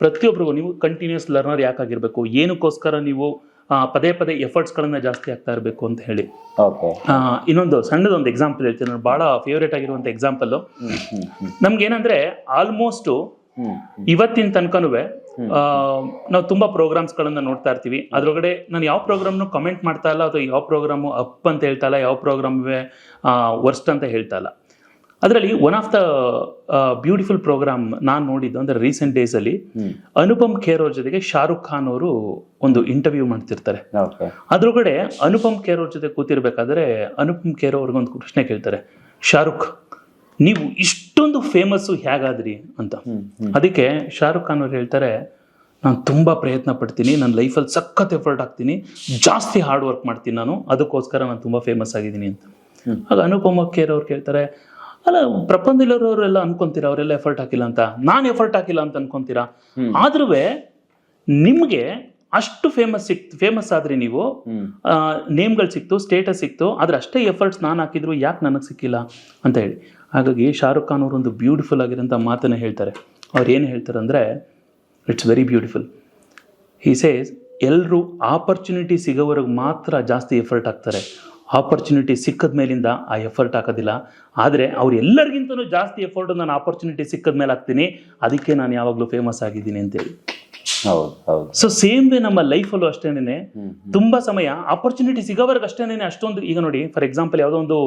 ಪ್ರತಿಯೊಬ್ಬರಿಗೂ ನೀವು ಕಂಟಿನ್ಯೂಸ್ ಲರ್ನರ್ ಯಾಕಾಗಿರ್ಬೇಕು ಏನಕ್ಕೋಸ್ಕರ ನೀವು ಪದೇ ಪದೇ ಎಫರ್ಟ್ಸ್ಗಳನ್ನ ಜಾಸ್ತಿ ಆಗ್ತಾ ಇರಬೇಕು ಅಂತ ಹೇಳಿ. ಇನ್ನೊಂದು ಸಣ್ಣದೊಂದು ಎಕ್ಸಾಂಪಲ್ ಹೇಳ್ತೀನಿ. ನಾನು ಭಾಳ ಫೇವ್ರೇಟ್ ಆಗಿರುವಂತ ಎಕ್ಸಾಂಪಲ್ಲು ಹ್ಮ್ ಏನಂದ್ರೆ ಆಲ್ಮೋಸ್ಟ್ ನಮ್ಗೇನಂದ್ರೆ ಆಲ್ಮೋಸ್ಟು ಇವತ್ತಿನ ತನಕನೂ ನಾವು ತುಂಬಾ ಪ್ರೋಗ್ರಾಮ್ಸ್ ಗಳನ್ನ ನೋಡ್ತಾ ಇರ್ತೀವಿ. ಅದ್ರೊಳಗಡೆ ನಾನು ಯಾವ ಪ್ರೋಗ್ರಾಮ್ನು ಕಮೆಂಟ್ ಮಾಡ್ತಾ ಇಲ್ಲ ಅಥವಾ ಯಾವ ಪ್ರೋಗ್ರಾಮ್ ಅಪ್ ಅಂತ ಹೇಳ್ತಾ ಇಲ್ಲ ಯಾವ ಪ್ರೋಗ್ರಾಮ್ ವರ್ಸ್ಟ್ ಅಂತ ಹೇಳ್ತಾ ಇಲ್ಲ. ಅದರಲ್ಲಿ one of the beautiful programme ನಾನು ನೋಡಿದ್ದು ಅಂದರೆ ರೀಸೆಂಟ್ ಡೇಸಲ್ಲಿ ಅನುಪಮ್ ಖೇರ್ ಅವ್ರ ಜೊತೆಗೆ ಶಾರುಖ್ ಖಾನ್ ಅವರು ಒಂದು ಇಂಟರ್ವ್ಯೂ ಮಾಡ್ತಿರ್ತಾರೆ. ಅದ್ರೊಳಗಡೆ ಅನುಪಮ್ ಖೇರ್ ಅವ್ರ ಜೊತೆ ಕೂತಿರ್ಬೇಕಾದ್ರೆ ಅನುಪಮ್ ಖೇರ್ ಅವ್ರಿಗೊಂದು ಪ್ರಶ್ನೆ ಕೇಳ್ತಾರೆ. ಶಾರುಖ್ ನೀವು ಇಷ್ಟೊಂದು ಫೇಮಸ್ಸು ಹೇಗಾದ್ರಿ ಅಂತ. ಅದಕ್ಕೆ ಶಾರುಖ್ ಖಾನ್ ಅವ್ರು ಹೇಳ್ತಾರೆ ನಾನು ತುಂಬ ಪ್ರಯತ್ನ ಪಡ್ತೀನಿ ನನ್ನ ಲೈಫಲ್ಲಿ ಸಖತ್ ಎಫರ್ಟ್ ಹಾಕ್ತೀನಿ ಜಾಸ್ತಿ ಹಾರ್ಡ್ ವರ್ಕ್ ಮಾಡ್ತೀನಿ ನಾನು ಅದಕ್ಕೋಸ್ಕರ ನಾನು ತುಂಬ ಫೇಮಸ್ ಆಗಿದ್ದೀನಿ ಅಂತ. ಆಗ ಅನುಪಮ ಖೇರ್ ಅವ್ರು ಕೇಳ್ತಾರೆ ಅಲ್ಲ ಪ್ರಪಂಚದಲ್ಲಿರೋರೆಲ್ಲ ಅನ್ಕೊಂತೀರಾ? ಅವರೆಲ್ಲ ಎಫರ್ಟ್ ಹಾಕಿಲ್ಲ ಅಂತ? ನಾನು ಎಫರ್ಟ್ ಹಾಕಿಲ್ಲ ಅಂತ ಅನ್ಕೊಂತೀರಾ? ಆದ್ರೂ ನಿಮ್ಗೆ ಅಷ್ಟು ಫೇಮಸ್ ಸಿಕ್ ಫೇಮಸ್ ಆದ್ರೆ ನೀವು ನೇಮ್ಗಳು ಸಿಕ್ತು ಸ್ಟೇಟಸ್ ಸಿಕ್ತು ಆದ್ರೆ ಅಷ್ಟೇ ಎಫರ್ಟ್ಸ್ ನಾನು ಹಾಕಿದ್ರು ಯಾಕೆ ನನಗೆ ಸಿಕ್ಕಿಲ್ಲ ಅಂತ ಹೇಳಿ. ಹಾಗಾಗಿ ಶಾರುಖ್ ಖಾನ್ ಅವರು ಒಂದು ಬ್ಯೂಟಿಫುಲ್ ಆಗಿರೋಂಥ ಮಾತನ್ನು ಹೇಳ್ತಾರೆ. ಅವ್ರು ಏನು ಹೇಳ್ತಾರೆ ಅಂದರೆ it's very beautiful he says ಎಲ್ಲರೂ ಆಪರ್ಚುನಿಟಿ ಸಿಗೋವರೆಗೆ ಮಾತ್ರ ಜಾಸ್ತಿ ಎಫರ್ಟ್ ಹಾಕ್ತಾರೆ. ಆಪರ್ಚುನಿಟಿ ಸಿಕ್ಕದ ಮೇಲಿಂದ ಆ ಎಫರ್ಟ್ ಹಾಕೋದಿಲ್ಲ. ಆದರೆ ಅವ್ರು ಎಲ್ಲರಿಗಿಂತಲೂ ಜಾಸ್ತಿ ಎಫರ್ಟ್ ನಾನು ಆಪರ್ಚುನಿಟಿ ಸಿಕ್ಕದ ಮೇಲೆ ಹಾಕ್ತೀನಿ. ಅದಕ್ಕೆ ನಾನು ಯಾವಾಗಲೂ ಫೇಮಸ್ ಆಗಿದ್ದೀನಿ ಅಂತೇಳಿ. ಹೌದು ಹೌದು. ಸೊ ಸೇಮ್ ವೇ ನಮ್ಮ ಲೈಫಲ್ಲೂ ಅಷ್ಟೇನೆ ತುಂಬಾ ಸಮಯ ಆಪರ್ಚುನಿಟಿ ಸಿಗೋವರೆಗೆ ಅಷ್ಟೇನೆ ಅಷ್ಟೊಂದು ಈಗ ನೋಡಿ ಫಾರ್ ಎಕ್ಸಾಂಪಲ್ ಯಾವುದೋ ಒಂದು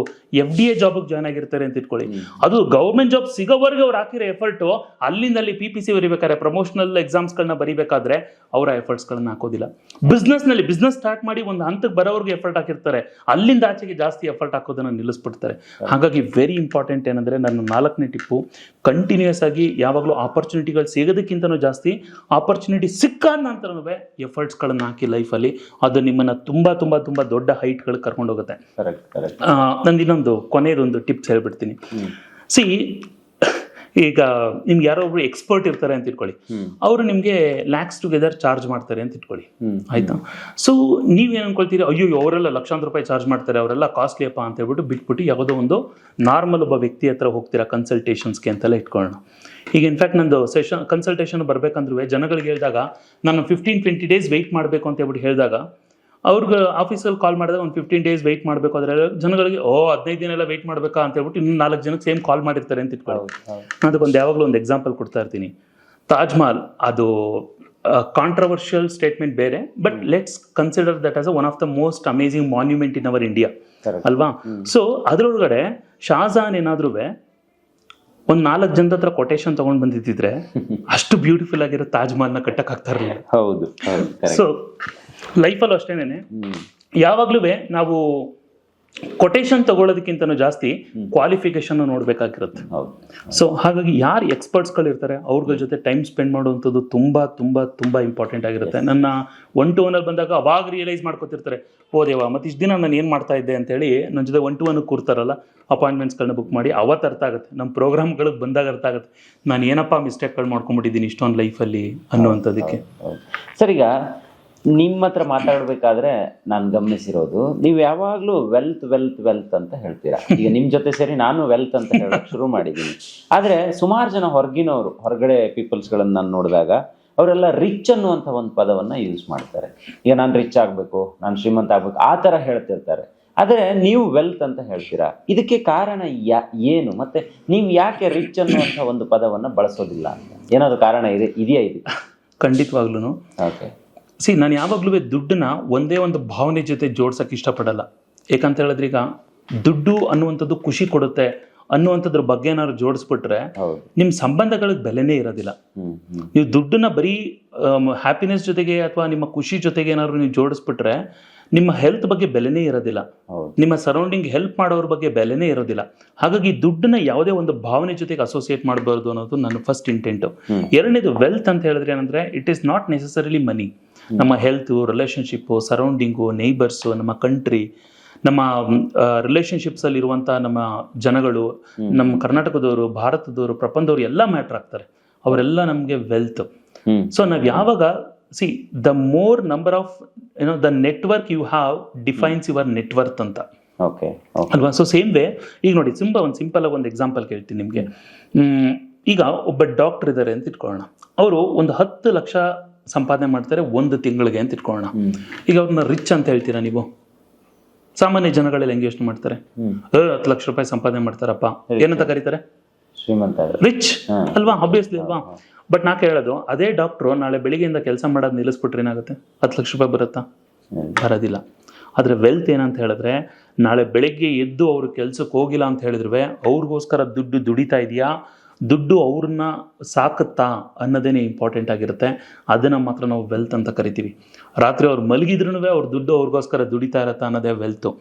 ಎಫ್ ಡಿ ಎ ಜಾಬ್ಗೆ ಜಾಯ್ನ್ ಆಗಿರ್ತಾರೆ ಅಂತ ಇಟ್ಕೊಳ್ಳಿ. ಅದು ಗೌರ್ಮೆಂಟ್ ಜಾಬ್ ಸಿಗೋವರೆಗೆ ಅವ್ರು ಹಾಕಿರೋ ಎಫರ್ಟ್ ಅಲ್ಲಿಂದ ಅಲ್ಲಿ ಪಿ ಪಿ ಸಿ ಬರಿಬೇಕಾದ್ರೆ ಪ್ರಮೋಷನಲ್ ಎಕ್ಸಾಮ್ಸ್ಗಳನ್ನ ಬರಿಬೇಕಾದ್ರೆ ಅವರ ಎಫರ್ಟ್ಸ್ಗಳನ್ನ ಹಾಕೋದಿಲ್ಲ. ಬಿಸ್ನೆಸ್ನಲ್ಲಿ ಬಿಸ್ನೆಸ್ ಸ್ಟಾರ್ಟ್ ಮಾಡಿ ಒಂದು ಹಂತಕ್ಕೆ ಬರೋವರೆಗೆ ಎಫರ್ಟ್ ಹಾಕಿರ್ತಾರೆ. ಅಲ್ಲಿಂದ ಆಚೆಗೆ ಜಾಸ್ತಿ ಎಫರ್ಟ್ ಹಾಕೋದನ್ನ ನಿಲ್ಲಿಸ್ಬಿಡ್ತಾರೆ. ಹಾಗಾಗಿ ವೆರಿ ಇಂಪಾರ್ಟೆಂಟ್ ಏನಂದ್ರೆ ನನ್ನ ನಾಲ್ಕನೇ ಟಿಪ್ಪು ಕಂಟಿನ್ಯೂಸ್ ಆಗಿ ಯಾವಾಗಲೂ ಆಪರ್ಚುನಿಟಿಗಳು ಸಿಗೋದಕ್ಕಿಂತನೂ ಜಾಸ್ತಿ ಆಪರ್ಚುನಿಟಿ ಸಿಕ್ಕಾದ ನಂತರನೂ ಎಫರ್ಟ್ಸ್ಗಳನ್ನು ಹಾಕಿ ಲೈಫಲ್ಲಿ ಅದು ನಿಮ್ಮನ್ನ ತುಂಬಾ ತುಂಬಾ ತುಂಬಾ ದೊಡ್ಡ ಹೈಟ್ಗಳಿಗೆ ಕರ್ಕೊಂಡು ಹೋಗುತ್ತೆ. ನಂದು ಇನ್ನೊಂದು ಕೊನೆಯದೊಂದು ಟಿಪ್ಸ್ ಹೇಳ್ಬಿಡ್ತೀನಿ. ಸಿ ಈಗ ನಿಮ್ಗೆ ಯಾರೋ ಒಬ್ರು ಎಕ್ಸ್ಪರ್ಟ್ ಇರ್ತಾರೆ ಅಂತ ಇಟ್ಕೊಳ್ಳಿ. ಅವರು ನಿಮಗೆ ಲ್ಯಾಕ್ಸ್ ಟುಗೆದರ್ ಚಾರ್ಜ್ ಮಾಡ್ತಾರೆ ಅಂತ ಇಟ್ಕೊಳ್ಳಿ. ಆಯ್ತಾ? ಸೊ ನೀವೇನು ಅನ್ಕೊಳ್ತೀರಿ? ಅಯ್ಯೋ ಅವರೆಲ್ಲ ಲಕ್ಷಾಂತರ ರೂಪಾಯಿ ಚಾರ್ಜ್ ಮಾಡ್ತಾರೆ ಅವರೆಲ್ಲ ಕಾಸ್ಟ್ಲಿ ಅಪ್ಪ ಅಂತ ಹೇಳ್ಬಿಟ್ಟು ಬಿಟ್ಬಿಟ್ಟು ಯಾವುದೋ ಒಂದು ನಾರ್ಮಲ್ ಒಬ್ಬ ವ್ಯಕ್ತಿ ಹತ್ರ ಹೋಗ್ತೀರಾ ಕನ್ಸಲ್ಟೇಷನ್ಸ್ಗೆ ಅಂತೆಲ್ಲ ಇಟ್ಕೊಳ್ಳೋಣ. ಈಗ ಇನ್ಫ್ಯಾಕ್ಟ್ ನಂದು ಸೆಷನ್ ಕನ್ಸಲ್ಟೇಷನ್ ಬರಬೇಕಂದ್ರೂ ಜನಗಳಿಗೆ ಹೇಳಿದಾಗ ನಾನು ಫಿಫ್ಟೀನ್ ಟ್ವೆಂಟಿ ಡೇಸ್ ವೆಯ್ಟ್ ಮಾಡಬೇಕು ಅಂತ ಹೇಳ್ಬಿಟ್ಟು ಹೇಳಿದಾಗ ಅವ್ರಿಗೆ ಆಫೀಸಲ್ಲಿ ಕಾಲ್ ಮಾಡಿದಾಗ ಒಂದು ಫಿಫ್ಟೀನ್ ಡೇಸ್ ವೆಯ್ಟ್ ಮಾಡಬೇಕು. ಆದರೆ ಜನಗಳಿಗೆ ಓ ಹದಿನೈದು ದಿನ ಎಲ್ಲ ವೆಯ್ಟ್ ಮಾಡಬೇಕಾ ಅಂತ ಹೇಳ್ಬಿಟ್ಟು ಇನ್ನು ನಾಲ್ಕು ಜನಕ್ಕೆ ಸೇಮ್ ಕಾಲ್ ಮಾಡಿರ್ತಾರೆ ಅಂತ ಇಟ್ಕೊಳ್ಳೋದು ನಾನು ಅದಕ್ಕೊಂದು ಯಾವಾಗಲೂ ಒಂದು ಎಕ್ಸಾಂಪಲ್ ಕೊಡ್ತಾ ಇರ್ತೀನಿ. ತಾಜ್ ಮಹಲ್ ಅದು ಕಾಂಟ್ರವರ್ಷಿಯಲ್ ಸ್ಟೇಟ್ಮೆಂಟ್ ಬೇರೆ but let's consider that as one of the most amazing monument in our India. ಅಲ್ವಾ? ಸೊ ಅದರೊಳಗಡೆ ಶಾಜಾನ್ ಏನಾದ್ರೂ ಒಂದು ನಾಲ್ಕು ಜನದ ಹತ್ರ ಕೊಟೇಶನ್ ತಗೊಂಡ್ ಬಂದಿದ್ದಿದ್ರೆ (laughs) ಅಷ್ಟು ಬ್ಯೂಟಿಫುಲ್ ಆಗಿರೋ ತಾಜ್ ಮಹಲ್ನ ಕಟ್ಟಕ್ ಆಗ್ತಾ ಇರಲಿಲ್ಲ ಹೌದು ಸೊ ಲೈಫಲ್ಲೂ ಅಷ್ಟೇನೆ ಯಾವಾಗ್ಲೂ ನಾವು ಕೊಟೇಶನ್ ತಗೊಳ್ಳೋದಕ್ಕಿಂತನೂ ಜಾಸ್ತಿ ಕ್ವಾಲಿಫಿಕೇಶನ್ ನೋಡ್ಬೇಕಾಗಿರುತ್ತೆ. ಸೊ ಹಾಗಾಗಿ ಯಾರು ಎಕ್ಸ್ಪರ್ಟ್ಸ್ಗಳು ಇರ್ತಾರೆ ಅವ್ರಗಳ ಜೊತೆ ಟೈಮ್ ಸ್ಪೆಂಡ್ ಮಾಡುವಂಥದ್ದು ತುಂಬ ತುಂಬ ತುಂಬ ಇಂಪಾರ್ಟೆಂಟ್ ಆಗಿರುತ್ತೆ. ನನ್ನ ಒನ್ ಟು ಒನಲ್ಲಿ ಬಂದಾಗ ಅವಾಗ ರಿಯಲೈಸ್ ಮಾಡ್ಕೊತಿರ್ತಾರೆ ಓ ದೇವ ಮತ್ತೆ ಇಷ್ಟು ದಿನ ನಾನು ಏನು ಮಾಡ್ತಾ ಇದ್ದೆ ಅಂತೇಳಿ ನನ್ನ ಜೊತೆ ಒನ್ ಟು ಒನ್ ಕೂರ್ತಾರಲ್ಲ ಅಪಾಯಿಂಟ್ಮೆಂಟ್ಸ್ಗಳನ್ನ ಬುಕ್ ಮಾಡಿ ಅವತ್ತು ಅರ್ಥ ಆಗುತ್ತೆ. ನಮ್ಮ ಪ್ರೋಗ್ರಾಮ್ಗಳಿಗೆ ಬಂದಾಗ ಅರ್ಥ ಆಗುತ್ತೆ. ನಾನು ಏನಪ್ಪ ಮಿಸ್ಟೇಕ್ಗಳು ಮಾಡ್ಕೊಂಡ್ಬಿಟ್ಟಿದ್ದೀನಿ ಇಷ್ಟೊಂದು ಲೈಫಲ್ಲಿ ಅನ್ನುವಂಥದ್ದಕ್ಕೆ. ಸರ್ ಈಗ ನಿಮ್ಮ ಹತ್ರ ಮಾತಾಡ್ಬೇಕಾದ್ರೆ ನಾನು ಗಮನಿಸಿರೋದು ನೀವು ಯಾವಾಗ್ಲೂ ವೆಲ್ತ್ ವೆಲ್ತ್ ವೆಲ್ತ್ ಅಂತ ಹೇಳ್ತೀರಾ? ಈಗ ನಿಮ್ ಜೊತೆ ಸೇರಿ ನಾನು ವೆಲ್ತ್ ಅಂತ ಹೇಳಕ್ ಶುರು ಮಾಡಿದ್ದೀನಿ ಆದ್ರೆ ಸುಮಾರು ಜನ ಹೊರಗಿನವರು ಹೊರಗಡೆ ಪೀಪಲ್ಸ್ ಗಳನ್ನ ನಾನು ನೋಡಿದಾಗ ಅವರೆಲ್ಲ ರಿಚ್ ಅನ್ನುವಂಥ ಒಂದು ಪದವನ್ನ ಯೂಸ್ ಮಾಡ್ತಾರೆ. ಈಗ ನಾನು ರಿಚ್ ಆಗಬೇಕು ನಾನು ಶ್ರೀಮಂತ ಆಗಬೇಕು ಆ ಥರ ಹೇಳ್ತಿರ್ತಾರೆ. ಆದ್ರೆ ನೀವು ವೆಲ್ತ್ ಅಂತ ಹೇಳ್ತೀರಾ? ಇದಕ್ಕೆ ಕಾರಣ ಯಾ ಏನು? ಮತ್ತೆ ನೀವು ಯಾಕೆ ರಿಚ್ ಅನ್ನುವಂಥ ಒಂದು ಪದವನ್ನ ಬಳಸೋದಿಲ್ಲ ಅಂತ? ಏನಾದರೂ ಕಾರಣ ಇದೆ ಇದೆಯಾ ಇದು? ಖಂಡಿತವಾಗ್ಲೂ ಓಕೆ ಸಿ ನಾನು ಯಾವಾಗಲೂ ದುಡ್ಡನ್ನ ಒಂದೇ ಒಂದು ಭಾವನೆ ಜೊತೆ ಜೋಡ್ಸಕ್ಕೆ ಇಷ್ಟಪಡಲ್ಲ. ಯಾಕಂತ ಹೇಳಿದ್ರೆ ಈಗ ದುಡ್ಡು ಅನ್ನುವಂಥದ್ದು ಖುಷಿ ಕೊಡುತ್ತೆ ಅನ್ನುವಂಥದ್ರ ಬಗ್ಗೆ ಏನಾದ್ರು ಜೋಡಿಸ್ಬಿಟ್ರೆ ನಿಮ್ಮ ಸಂಬಂಧಗಳಿಗೆ ಬೆಲೆನೇ ಇರೋದಿಲ್ಲ. ನೀವು ದುಡ್ಡನ್ನ ಬರೀ ಹ್ಯಾಪಿನೆಸ್ ಜೊತೆಗೆ ಅಥವಾ ನಿಮ್ಮ ಖುಷಿ ಜೊತೆಗೆ ಏನಾದ್ರು ನೀವು ಜೋಡಿಸ್ಬಿಟ್ರೆ ನಿಮ್ಮ ಹೆಲ್ತ್ ಬಗ್ಗೆ ಬೆಲೆನೇ ಇರೋದಿಲ್ಲ. ನಿಮ್ಮ ಸರೌಂಡಿಂಗ್ ಹೆಲ್ಪ್ ಮಾಡೋರ ಬಗ್ಗೆ ಬೆಲೆನೇ ಇರೋದಿಲ್ಲ. ಹಾಗಾಗಿ ದುಡ್ಡನ್ನ ಯಾವುದೇ ಒಂದು ಭಾವನೆ ಜೊತೆಗೆ ಅಸೋಸಿಯೇಟ್ ಮಾಡಬಾರ್ದು ಅನ್ನೋದು ನನ್ನ ಫಸ್ಟ್ ಇಂಟೆಂಟು ಎರಡನೇದು ವೆಲ್ತ್ ಅಂತ ಹೇಳಿದ್ರೆ ಏನಂದ್ರೆ it is not necessarily money ನಮ್ಮ ಹೆಲ್ತು ರಿಲೇಷನ್ಶಿಪ್ಪು ಸರೌಂಡಿಂಗು ನೇಬರ್ಸು ನಮ್ಮ ಕಂಟ್ರಿ ನಮ್ಮ ರಿಲೇಷನ್ಶಿಪ್ಸ್ ಅಲ್ಲಿ ಇರುವಂತಹ ನಮ್ಮ ಜನಗಳು ನಮ್ಮ ಕರ್ನಾಟಕದವರು ಭಾರತದವರು ಪ್ರಪಂಚದವರು ಎಲ್ಲ ಮ್ಯಾಟ್ರ್ ಆಗ್ತಾರೆ. ಅವರೆಲ್ಲ ನಮಗೆ ವೆಲ್ತ್ ಸೊ ನಾವು ಯಾವಾಗ see the more number of ಏನೋ the network you have defines your net worth ಅಂತ. ಅಲ್ವಾ? ಸೊ ಸೇಮ್ ವೇ ಈಗ ನೋಡಿ ತುಂಬಾ ಒಂದು ಸಿಂಪಲ್ ಆಗಿ ಒಂದು ಎಕ್ಸಾಂಪಲ್ ಕೇಳ್ತೀನಿ ನಿಮಗೆ. ಈಗ ಒಬ್ಬ ಡಾಕ್ಟರ್ ಇದ್ದಾರೆ ಅಂತ ಇಟ್ಕೊಳ್ಳೋಣ. ಅವರು ಒಂದು ಹತ್ತು ಲಕ್ಷ ಸಂಪಾದನೆ ಮಾಡ್ತಾರೆ ಒಂದು ತಿಂಗಳಿಗೆ ಅಂತ ಇಟ್ಕೊಳ್ಳೋಣ. ಈಗ ಅವ್ರನ್ನ ರಿಚ್ ಅಂತ ಹೇಳ್ತೀರಾ ನೀವು? ಸಾಮಾನ್ಯ ಜನಗಳೆಲ್ಲ ಹೆಂಗೆ ಯೋಚನೆ ಮಾಡ್ತಾರೆ? ಹತ್ತು ಲಕ್ಷ ರೂಪಾಯಿ ಸಂಪಾದನೆ ಮಾಡ್ತಾರಪ್ಪ. ಏನಂತ ಕರೀತಾರೆ? ರಿಚ್ ಅಲ್ವಾ? ಆಬ್ವಿಯಸ್ಲಿ ಅಲ್ವಾ? ಬಟ್ ನಾ ಕೇಳೋದು ಅದೇ ಡಾಕ್ಟ್ರು ನಾಳೆ ಬೆಳಿಗ್ಗೆಯಿಂದ ಕೆಲಸ ಮಾಡೋದು ನಿಲ್ಲಿಸ್ಬಿಟ್ರೆ ಏನಾಗುತ್ತೆ? ಹತ್ತು ಲಕ್ಷ ರೂಪಾಯಿ ಬರುತ್ತಾ. ಬರೋದಿಲ್ಲ. ಆದರೆ ವೆಲ್ತ್ ಏನಂತ ಹೇಳಿದ್ರೆ ನಾಳೆ ಬೆಳಿಗ್ಗೆ ಎದ್ದು ಅವ್ರ ಕೆಲ್ಸಕ್ಕೆ ಹೋಗಿಲ್ಲ ಅಂತ ಹೇಳಿದ್ರೆ ಅವ್ರಿಗೋಸ್ಕರ ದುಡ್ಡು ದುಡಿತಾ ಇದೆಯಾ? ದುಡ್ಡು ಅವ್ರನ್ನ ಸಾಕುತ್ತಾ ಅನ್ನೋದೇನೆ ಇಂಪಾರ್ಟೆಂಟ್ ಆಗಿರುತ್ತೆ. ಅದನ್ನು ಮಾತ್ರ ನಾವು ವೆಲ್ತ್ ಅಂತ ಕರಿತೀವಿ. ರಾತ್ರಿ ಅವ್ರು ಮಲಗಿದ್ರೂ ಅವ್ರ ದುಡ್ಡು ಅವ್ರಿಗೋಸ್ಕರ ದುಡಿತಾ ಇರತ್ತಾ ಅನ್ನೋದೇ ವೆಲ್ತು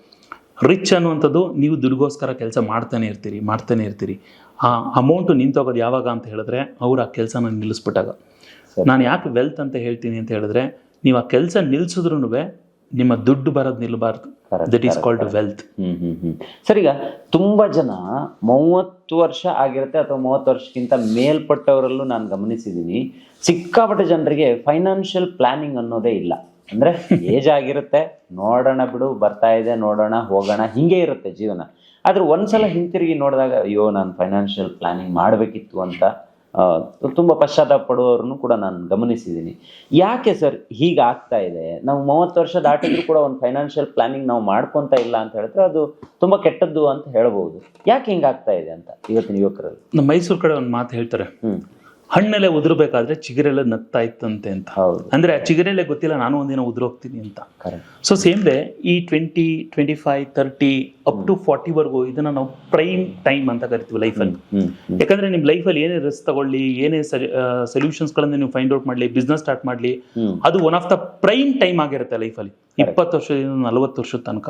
ರಿಚ್ ಅನ್ನುವಂಥದ್ದು ನೀವು ದುಡ್ಗೋಸ್ಕರ ಕೆಲಸ ಮಾಡ್ತಾನೆ ಇರ್ತೀರಿ ಮಾಡ್ತಾನೆ ಇರ್ತೀರಿ. ಆ ಅಮೌಂಟು ನಿಂತೋಗೋದು ಯಾವಾಗ ಅಂತ ಹೇಳಿದ್ರೆ ಅವ್ರು ಆ ಕೆಲಸನ ನಿಲ್ಲಿಸ್ಬಿಟ್ಟಾಗ. ನಾನು ಯಾಕೆ ವೆಲ್ತ್ ಅಂತ ಹೇಳ್ತೀನಿ ಅಂತ ಹೇಳಿದ್ರೆ ನೀವು ಆ ಕೆಲಸ ನಿಲ್ಸಿದ್ರು ನಿಮ್ಮ ದುಡ್ಡು ಬರೋದು ನಿಲ್ಲಬಾರ್ದು that is called wealth hmm hmm hmm. Sir ಈಗ ತುಂಬಾ ಜನ ಮೂವತ್ತು ವರ್ಷ ಆಗಿರುತ್ತೆ ಅಥವಾ ಮೂವತ್ತು ವರ್ಷಕ್ಕಿಂತ ಮೇಲ್ಪಟ್ಟವರಲ್ಲೂ ನಾನು ಗಮನಿಸಿದ್ದೀನಿ ಸಿಕ್ಕಾಪಟ್ಟೆ ಜನರಿಗೆ ಫೈನಾನ್ಷಿಯಲ್ ಪ್ಲಾನಿಂಗ್ ಅನ್ನೋದೇ ಇಲ್ಲ. ಅಂದ್ರೆ (laughs) ಏಜ್ ಆಗಿರುತ್ತೆ ನೋಡೋಣ ಬಿಡು ಬರ್ತಾ ಇದೆ ನೋಡೋಣ ಹೋಗೋಣ ಹಿಂಗೆ ಇರುತ್ತೆ ಜೀವನ. ಆದ್ರೆ ಒಂದ್ಸಲ ಹಿಂತಿರುಗಿ ನೋಡಿದಾಗ ಅಯ್ಯೋ ನಾನು ಫೈನಾನ್ಷಿಯಲ್ ಪ್ಲಾನಿಂಗ್ ಮಾಡಬೇಕಿತ್ತು ಅಂತ ತುಂಬ ಪಶ್ಚಾತ್ತಾಪ ಪಡುವವ್ರನ್ನು ಕೂಡ ನಾನು ಗಮನಿಸಿದ್ದೀನಿ. ಯಾಕೆ ಸರ್ ಹೀಗೆ ಆಗ್ತಾ ಇದೆ? ನಾವು ಮೂವತ್ತು ವರ್ಷ ದಾಟಿದ್ರು ಕೂಡ ಒಂದು ಫೈನಾನ್ಷಿಯಲ್ ಪ್ಲಾನಿಂಗ್ ನಾವು ಮಾಡ್ಕೊಂತ ಇಲ್ಲ ಅಂತ ಹೇಳಿದ್ರೆ ಅದು ತುಂಬ ಕೆಟ್ಟದ್ದು ಅಂತ ಹೇಳ್ಬೋದು. ಯಾಕೆ ಹಿಂಗಾಗ್ತಾ ಇದೆ ಅಂತ ಇವತ್ತಿನ ಯುವಕರಲ್ಲಿ? ನಮ್ಮ ಮೈಸೂರು ಕಡೆ ಒಂದು ಮಾತು ಹೇಳ್ತಾರೆ. ಹ್ಮ್. ಹಣ್ಣೆಲೆ ಉದುರ್ಬೇಕಾದ್ರೆ ಚಿಗುರೆಲ್ಲ ನಗ್ತಾ ಇತ್ತಂತೆ ಅಂತ. ಹೌದು. ಅಂದ್ರೆ ಆ ಚಿಗುರೆಲೆ ಗೊತ್ತಿಲ್ಲ ನಾನು ಒಂದಿನ ಉದುರೋಗ್ತೀನಿ ಅಂತ. ಕರೆಕ್ಟ್ ಸೊ ಸೇಮ್ ಡೇ ಈ twenty twenty five thirty up to ಫಾರ್ಟಿವರೆಗೂ ಇದನ್ನ ನಾವು ಪ್ರೈಮ್ ಟೈಮ್ ಅಂತ ಕರಿತೀವಿ ಲೈಫಲ್ಲಿ ಯಾಕಂದ್ರೆ ನಿಮ್ ಲೈಫಲ್ಲಿ ಏನೇ ರಿಸ್ಕ್ ತಗೊಳ್ಳಿ ಏನೇ ಸೊಲ್ಯೂಷನ್ಸ್ಗಳನ್ನು ನೀವು ಫೈಂಡ್ ಔಟ್ ಮಾಡಲಿ ಬಿಸ್ನೆಸ್ ಸ್ಟಾರ್ಟ್ ಮಾಡಲಿ ಅದು one of the prime time ಆಗಿರುತ್ತೆ ಲೈಫಲ್ಲಿ ಇಪ್ಪತ್ತು ವರ್ಷದಿಂದ ನಲವತ್ತು ವರ್ಷದ ತನಕ.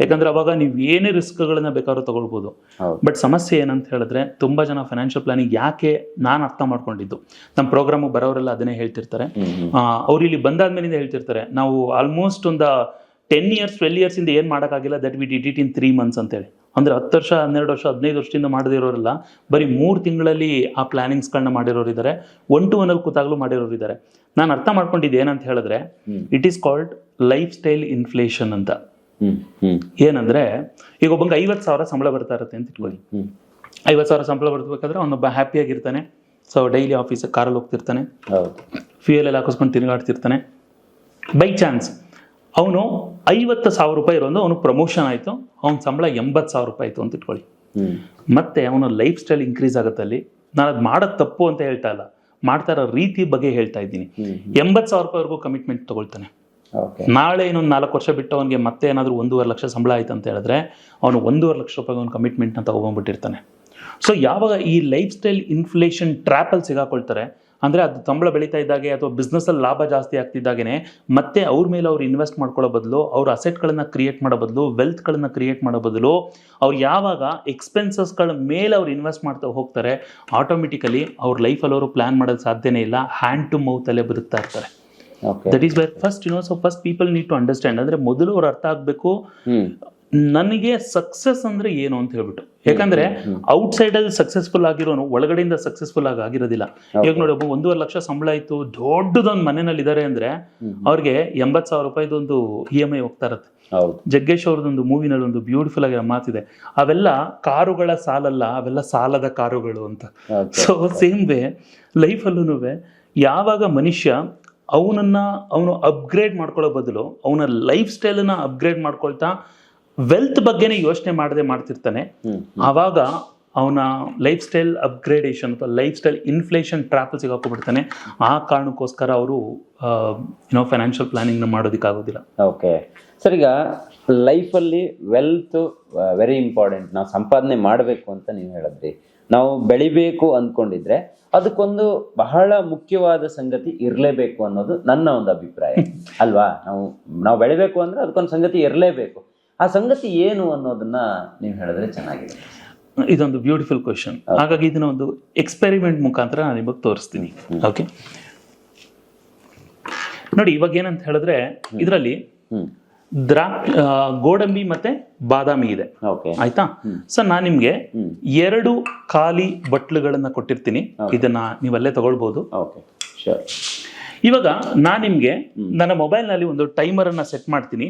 ಯಾಕಂದ್ರೆ ಅವಾಗ ನೀವು ಏನೇ ರಿಸ್ಕ್ಗಳನ್ನ ಬೇಕಾದ್ರೂ ತಗೊಳ್ಬಹುದು ಹೌದು. ಬಟ್ ಸಮಸ್ಯೆ ಏನಂತ ಹೇಳಿದ್ರೆ ತುಂಬಾ ಜನ ಫೈನಾನ್ಷಿಯಲ್ ಪ್ಲಾನಿಂಗ್ ಯಾಕೆ ನಾನು ಅರ್ಥ ಮಾಡ್ಕೊಂಡಿದ್ದು? ನಮ್ಮ ಪ್ರೋಗ್ರಾಮ್ ಬರೋರೆಲ್ಲ ಅದನ್ನೇ ಹೇಳ್ತಿರ್ತಾರೆ. ಅವ್ರು ಇಲ್ಲಿ ಬಂದಾದ್ಮೇಲಿಂದ ಹೇಳ್ತಿರ್ತಾರೆ ನಾವು ಆಲ್ಮೋಸ್ಟ್ ಒಂದು ಟೆನ್ ಇಯರ್ಸ್ ಟ್ವೆಲ್ ಇಯರ್ಸ್ ಇಂದ ಏನು ಮಾಡೋಕ್ಕಾಗಿಲ್ಲ that we did it in three months ಅಂತೇಳಿ. ಅಂದ್ರೆ ಹತ್ತು ವರ್ಷ ಹನ್ನೆರಡು ವರ್ಷ ಹದಿನೈದು ವರ್ಷದಿಂದ ಮಾಡದಿರೋರೆಲ್ಲ ಬರೀ ಮೂರು ತಿಂಗಳಲ್ಲಿ ಆ ಪ್ಲಾನಿಂಗ್ಸ್ಗಳನ್ನ ಮಾಡಿರೋರು ಇದ್ದಾರೆ ಒನ್ ಟು ಒನ್ ಅಲ್ಲಿ ಕೂತಾಗಲೂ ಮಾಡಿರೋರು ಇದ್ದಾರೆ ನಾನು ಅರ್ಥ ಮಾಡ್ಕೊಂಡಿದ್ದು ಏನಂತ ಹೇಳಿದ್ರೆ. It is called lifestyle inflation ಅಂತ. ಏನಂದ್ರೆ ಈಗ ಒಬ್ಬಂಗೆ ಐವತ್ತು ಸಾವಿರ ಸಂಬಳ ಬರ್ತಾ ಇರುತ್ತೆ ಅಂತ ಇಟ್ಕೊಳ್ಳಿ. ಐವತ್ತು ಸಾವಿರ ಸಂಬಳ ಬರ್ಬೇಕಾದ್ರೆ ಅವನೊಬ್ಬ ಹ್ಯಾಪಿಯಾಗಿರ್ತಾನೆ ಸೊ ಡೈಲಿ ಆಫೀಸ್ ಕಾರಲ್ಲಿ ಹೋಗ್ತಿರ್ತಾನೆ. ಫ್ಯೂಯಲ್ ಎಲ್ಲ ಹಾಕಿಸ್ಕೊಂಡು ತಿರುಗಾಡ್ತಿರ್ತಾನೆ. ಬೈ ಚಾನ್ಸ್ ಅವನು ಐವತ್ತು ಸಾವಿರ ರೂಪಾಯಿ ಇರೋದು ಅವನು ಪ್ರಮೋಷನ್ ಆಯಿತು. ಅವನ ಸಂಬಳ ಎಂಬತ್ತು ಸಾವಿರ ರೂಪಾಯಿ ಆಯಿತು ಅಂತ ಇಟ್ಕೊಳ್ಳಿ. ಮತ್ತೆ ಅವನ ಲೈಫ್ ಸ್ಟೈಲ್ ಇನ್ಕ್ರೀಸ್ ಆಗುತ್ತೆ ಅಲ್ಲಿ. ನಾನು ಅದು ಮಾಡೋದು ತಪ್ಪು ಅಂತ ಹೇಳ್ತಾ ಇಲ್ಲ. ಮಾಡ್ತಾ ಇರೋ ರೀತಿ ಬಗ್ಗೆ ಹೇಳ್ತಾ ಇದ್ದೀನಿ. ಎಂಬತ್ತು ಸಾವಿರ ರೂಪಾಯಿವರೆಗೂ ಕಮಿಟ್ಮೆಂಟ್ ತಗೊಳ್ತಾನೆ. ನಾಳೆ ಇನ್ನೊಂದು ನಾಲ್ಕು ವರ್ಷ ಬಿಟ್ಟು ಅವನಿಗೆ ಮತ್ತೆ ಏನಾದರೂ ಒಂದೂವರೆ ಲಕ್ಷ ಸಂಬಳ ಆಯ್ತು ಅಂತ ಹೇಳಿದ್ರೆ ಅವನು ಒಂದೂವರೆ ಲಕ್ಷ ರೂಪಾಯಿ ಅವ್ನು ಕಮಿಟ್ಮೆಂಟ್ನ ತಗೊಂಡ್ಬಿಟ್ಟಿರ್ತಾನೆ ಸೊ ಯಾವಾಗ ಈ ಲೈಫ್ ಸ್ಟೈಲ್ ಇನ್ಫ್ಲೇಷನ್ ಟ್ರ್ಯಾಪಲ್ಲಿ ಸಿಗಾಕೊಳ್ತಾರೆ ಅಂದರೆ ಅದು ತಂಬಳ ಬೆಳೀತಾ ಇದ್ದಾಗೆ ಅಥವಾ ಬಿಸ್ನೆಸ್ಸಲ್ಲಿ ಲಾಭ ಜಾಸ್ತಿ ಆಗ್ತಿದ್ದಾಗೇ ಮತ್ತೆ ಅವ್ರ ಮೇಲೆ ಅವ್ರು ಇನ್ವೆಸ್ಟ್ ಮಾಡ್ಕೊಳ್ಳೋ ಬದಲು ಅವ್ರ ಅಸೆಟ್ಗಳನ್ನು ಕ್ರಿಯೇಟ್ ಮಾಡೋ ಬದಲು ವೆಲ್ತ್ಗಳನ್ನು ಕ್ರಿಯೇಟ್ ಮಾಡೋ ಬದಲು ಅವ್ರು ಯಾವಾಗ ಎಕ್ಸ್ಪೆನ್ಸಸ್ಗಳ ಮೇಲೆ ಅವ್ರು ಇನ್ವೆಸ್ಟ್ ಮಾಡ್ತಾ ಹೋಗ್ತಾರೆ ಆಟೋಮೆಟಿಕಲಿ ಅವ್ರ ಲೈಫಲ್ಲಿ ಅವರು ಪ್ಲ್ಯಾನ್ ಮಾಡೋದು ಸಾಧ್ಯನೇ ಇಲ್ಲ ಹ್ಯಾಂಡ್ ಟು ಮೌತಲ್ಲೇ ಬದುಕ್ತಾ ಇರ್ತಾರೆ. That is where first you know so first people need to understand ಅಂದ್ರೆ ಮೊದಲು ಅವ್ರು ಅರ್ಥ ಆಗಬೇಕು. ನನಗೆ ಸಕ್ಸಸ್ ಅಂದ್ರೆ ಏನು ಅಂತ ಹೇಳ್ಬಿಟ್ಟು. ಯಾಕಂದ್ರೆ ಔಟ್ಸೈಡ್ ಅಲ್ಲಿ ಸಕ್ಸಸ್ಫುಲ್ ಆಗಿರೋನು ಒಳಗಡೆಯಿಂದ ಸಕ್ಸಸ್ಫುಲ್ ಆಗಿ ಆಗಿರೋದಿಲ್ಲ. ಇವಾಗ ನೋಡಿ ಒಬ್ಬ ಒಂದೂವರೆ ಲಕ್ಷ ಸಂಬಳ ಇತ್ತು ದೊಡ್ಡದೊಂದು ಮನೆಯಲ್ಲಿ ಇದ್ದಾರೆ ಅಂದ್ರೆ ಅವ್ರಿಗೆ ಎಂಬತ್ ಸಾವಿರ ರೂಪಾಯಿದೊಂದು ಇ ಎಂ ಐ ಹೋಗ್ತಾ ಇರತ್ತೆ. ಜಗ್ಗೇಶ್ ಅವ್ರದ್ದೊಂದು ಮೂವಿನಲ್ಲಿ ಒಂದು ಬ್ಯೂಟಿಫುಲ್ ಆಗಿ ಮಾತಿದೆ. ಅವೆಲ್ಲ ಕಾರುಗಳ ಸಾಲಲ್ಲ ಅವೆಲ್ಲ ಸಾಲದ ಕಾರುಗಳು ಅಂತ. ಸೊ ಸೇಮ್ ವೇ ಲೈಫಲ್ಲೂ ಯಾವಾಗ ಮನುಷ್ಯ ಅವನನ್ನ ಅವನು ಅಪ್ಗ್ರೇಡ್ ಮಾಡ್ಕೊಳ್ಳೋ ಬದಲು ಅವನ ಲೈಫ್ ಸ್ಟೈಲನ್ನ ಅಪ್ಗ್ರೇಡ್ ಮಾಡ್ಕೊಳ್ತಾ ವೆಲ್ತ್ ಬಗ್ಗೆನೇ ಯೋಚನೆ ಮಾಡದೆ ಮಾಡ್ತಿರ್ತಾನೆ. ಆವಾಗ ಅವನ ಲೈಫ್ ಸ್ಟೈಲ್ ಅಪ್ಗ್ರೇಡೇಷನ್ ಅಥವಾ ಲೈಫ್ ಸ್ಟೈಲ್ ಇನ್ಫ್ಲೇಷನ್ ಟ್ರ್ಯಾಪಲ್ ಸಿಗಾಕೊಂಡ್ಬಿಡ್ತಾನೆ ಆ ಕಾರಣಕ್ಕೋಸ್ಕರ ಅವರು ಏನೋ ಫೈನಾನ್ಷಿಯಲ್ ಪ್ಲಾನಿಂಗ್ನ ಮಾಡೋದಕ್ಕಾಗೋದಿಲ್ಲ. ಓಕೆ ಸರ್ ಈಗ ಲೈಫಲ್ಲಿ ವೆಲ್ತ್ ವೆರಿ ಇಂಪಾರ್ಟೆಂಟ್ ನಾವು ಸಂಪಾದನೆ ಮಾಡಬೇಕು ಅಂತ ನೀವು ಹೇಳಿದ್ರಿ. ನಾವು ಬೆಳಿಬೇಕು ಅಂದ್ಕೊಂಡಿದ್ರೆ ಅದಕ್ಕೊಂದು ಬಹಳ ಮುಖ್ಯವಾದ ಸಂಗತಿ ಇರಲೇಬೇಕು ಅನ್ನೋದು ನನ್ನ ಒಂದು ಅಭಿಪ್ರಾಯ. (laughs) ಅಲ್ವಾ? ನಾವು ನಾವು ಬೆಳಿಬೇಕು ಅಂದ್ರೆ ಅದಕ್ಕೊಂದು ಸಂಗತಿ ಇರಲೇಬೇಕು. ಆ ಸಂಗತಿ ಏನು ಅನ್ನೋದನ್ನ ನೀವು ಹೇಳಿದ್ರೆ ಚೆನ್ನಾಗಿದೆ. ಇದೊಂದು ಬ್ಯೂಟಿಫುಲ್ ಕ್ವಶನ್ ಹಾಗಾಗಿ ಇದನ್ನ ಒಂದು ಎಕ್ಸ್ಪೆರಿಮೆಂಟ್ ಮುಖಾಂತರ ನಾನು ನಿಮಗೆ ತೋರಿಸ್ತೀನಿ. ಓಕೆ ನೋಡಿ ಇವಾಗ ಏನಂತ ಹೇಳಿದ್ರೆ ಇದರಲ್ಲಿ ದ್ರಾ ಗೋಡಂಬಿ ಮತ್ತೆ ಬಾದಾಮಿ ಇದೆ. ಆಯ್ತಾ? ಸೊ ನಾನು ನಿಮ್ಗೆ ಎರಡು ಖಾಲಿ ಬಟ್ಲುಗಳನ್ನ ಕೊಟ್ಟಿರ್ತೀನಿ. ಇದನ್ನ ನೀವಲ್ಲೇ ತಗೊಳ್ಬಹುದು ಇವಾಗ ನಾನು ನಿಮ್ಗೆ ನನ್ನ ಮೊಬೈಲ್ನಲ್ಲಿ ಒಂದು ಟೈಮರ್ ಅನ್ನ ಸೆಟ್ ಮಾಡ್ತೀನಿ.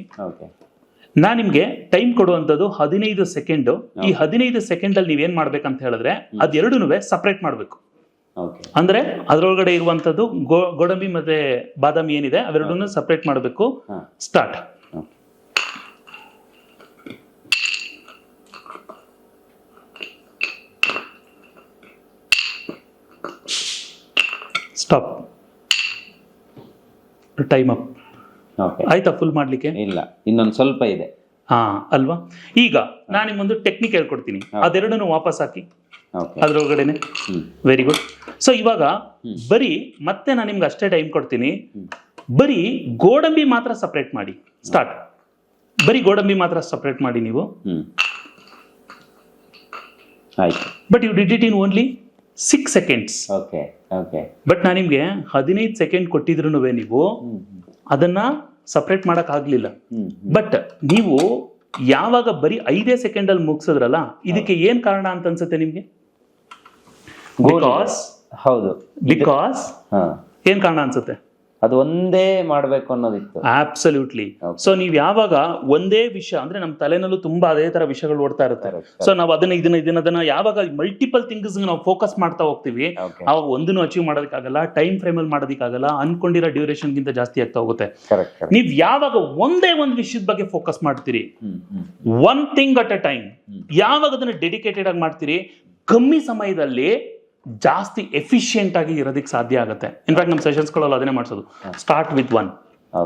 ನಾನು ನಿಮ್ಗೆ ಟೈಮ್ ಕೊಡುವಂಥದ್ದು ಹದಿನೈದು ಸೆಕೆಂಡ್ ಈ ಹದಿನೈದು ಸೆಕೆಂಡ್ ಅಲ್ಲಿ ನೀವೇನ್ ಮಾಡ್ಬೇಕಂತ ಹೇಳಿದ್ರೆ ಅದೆರಡೂ ಸಪರೇಟ್ ಮಾಡಬೇಕು. ಅಂದ್ರೆ ಅದರೊಳಗಡೆ ಇರುವಂತದ್ದು ಗೋಡಂಬಿ ಮತ್ತೆ ಬಾದಾಮಿ ಏನಿದೆ ಅವೆರಡನ್ನು ಸಪರೇಟ್ ಮಾಡಬೇಕು. ಸ್ಟಾರ್ಟ್ ಸ್ಟಾಪ್ ಟೈಮ್ ಅಪ್ ಆಯ್ತಾ ಫುಲ್ ಮಾಡ್ಲಿಕ್ಕೆ? ಇಲ್ಲ ಇನ್ನೊಂದು ಸ್ವಲ್ಪ ಇದೆ. ಹಾ ಅಲ್ವಾ? ಈಗ ನಾನು ನಿಮ್ಮೊಂದು ಟೆಕ್ನಿಕ್ ಹೇಳ್ಕೊಡ್ತೀನಿ. ಅದೆರಡನ್ನು ವಾಪಸ್ ಹಾಕಿ. ಅದ್ರೊಳಗಡೆನೆ ವೆರಿ ಗುಡ್ ಸೊ ಇವಾಗ ಬರೀ ಮತ್ತೆ ನಾನು ನಿಮ್ಗೆ ಅಷ್ಟೇ ಟೈಮ್ ಕೊಡ್ತೀನಿ. ಬರೀ ಗೋಡಂಬಿ ಮಾತ್ರ ಸಪ್ರೇಟ್ ಮಾಡಿ. ಸ್ಟಾರ್ಟ್ ಬರೀ ಗೋಡಂಬಿ ಮಾತ್ರ ಸಪ್ರೇಟ್ ಮಾಡಿ ನೀವು. But you did it in only six seconds okay okay but ನಾನು ನಿಮಗೆ ಹದಿನೈದು ಸೆಕೆಂಡ್ ಕೊಟ್ಟಿದ್ರು ನೀವು ಅದನ್ನ ಸಪ್ರೇಟ್ ಮಾಡೋಕ್ಕಾಗಲಿಲ್ಲ ಬಟ್ ನೀವು ಯಾವಾಗ ಬರೀ ಐದೇ ಸೆಕೆಂಡ್ ಅಲ್ಲಿ ಮುಗಿಸಿದ್ರಲ್ಲ ಇದಕ್ಕೆ ಏನ್ ಕಾರಣ ಅಂತ ಅನ್ಸುತ್ತೆ ನಿಮ್ಗೆ? ಬಿಕಾಸ್ ಹೌದು. ಬಿಕಾಸ್ ಹಾ. ಏನ್ ಕಾರಣ ಅನ್ಸುತ್ತೆ? ಅದು ಒಂದೇ ಮಾಡ್ಬೇಕು ಅನ್ನೋದಿತ್ತು. Absolutely Okay. ಸೊ ನೀವು ಯಾವಾಗ ಒಂದೇ ವಿಷಯ ಅಂದ್ರೆ ನಮ್ಮ ತಲೆನಲ್ಲೂ ತುಂಬಾ ಅದೇ ತರ ವಿಷಯಗಳು ಓಡ್ತಾ ಇರುತ್ತೆ. ಸೊ ನಾವು ಅದನ್ನ ಇದನ್ನ ಇದನ್ನ ಅದನ್ನ ಯಾವಾಗ ಮಲ್ಟಿಪಲ್ ಥಿಂಗ್ಸ್ ನಾವು ಫೋಕಸ್ ಮಾಡ್ತಾ ಹೋಗ್ತೀವಿ ಅವಾಗ ಒಂದನ್ನು ಅಚೀವ್ ಮಾಡೋದಕ್ಕಾಗಲ್ಲ ಟೈಮ್ ಫ್ರೇಮ್ ಅಲ್ಲಿ ಮಾಡೋದಕ್ಕಾಗಲ್ಲ ಅನ್ಕೊಂಡಿರೋ ಡ್ಯೂರೇಷನ್ ಗಿಂತ ಜಾಸ್ತಿ ಆಗ್ತಾ ಹೋಗುತ್ತೆ. ನೀವ್ ಯಾವಾಗ ಒಂದೇ ಒಂದು ವಿಷಯದ ಬಗ್ಗೆ ಫೋಕಸ್ ಮಾಡ್ತೀರಿ? One thing at a time ಯಾವಾಗ ಅದನ್ನ ಡೆಡಿಕೇಟೆಡ್ ಆಗಿ ಮಾಡ್ತೀರಿ? ಕಮ್ಮಿ ಸಮಯದಲ್ಲಿ ಜಾಸ್ತಿ ಎಫಿಷಿಯಂಟ್ ಆಗಿ ಇರೋದಕ್ಕೆ ಸಾಧ್ಯ ಆಗುತ್ತೆ. ಇನ್ಫ್ಯಾಕ್ಟ್ ನಮ್ಮ ಸೆಷನ್ಸ್ಗಳಲ್ಲಿ ಅದನ್ನೇ ಮಾಡಿಸೋದು. Start with one.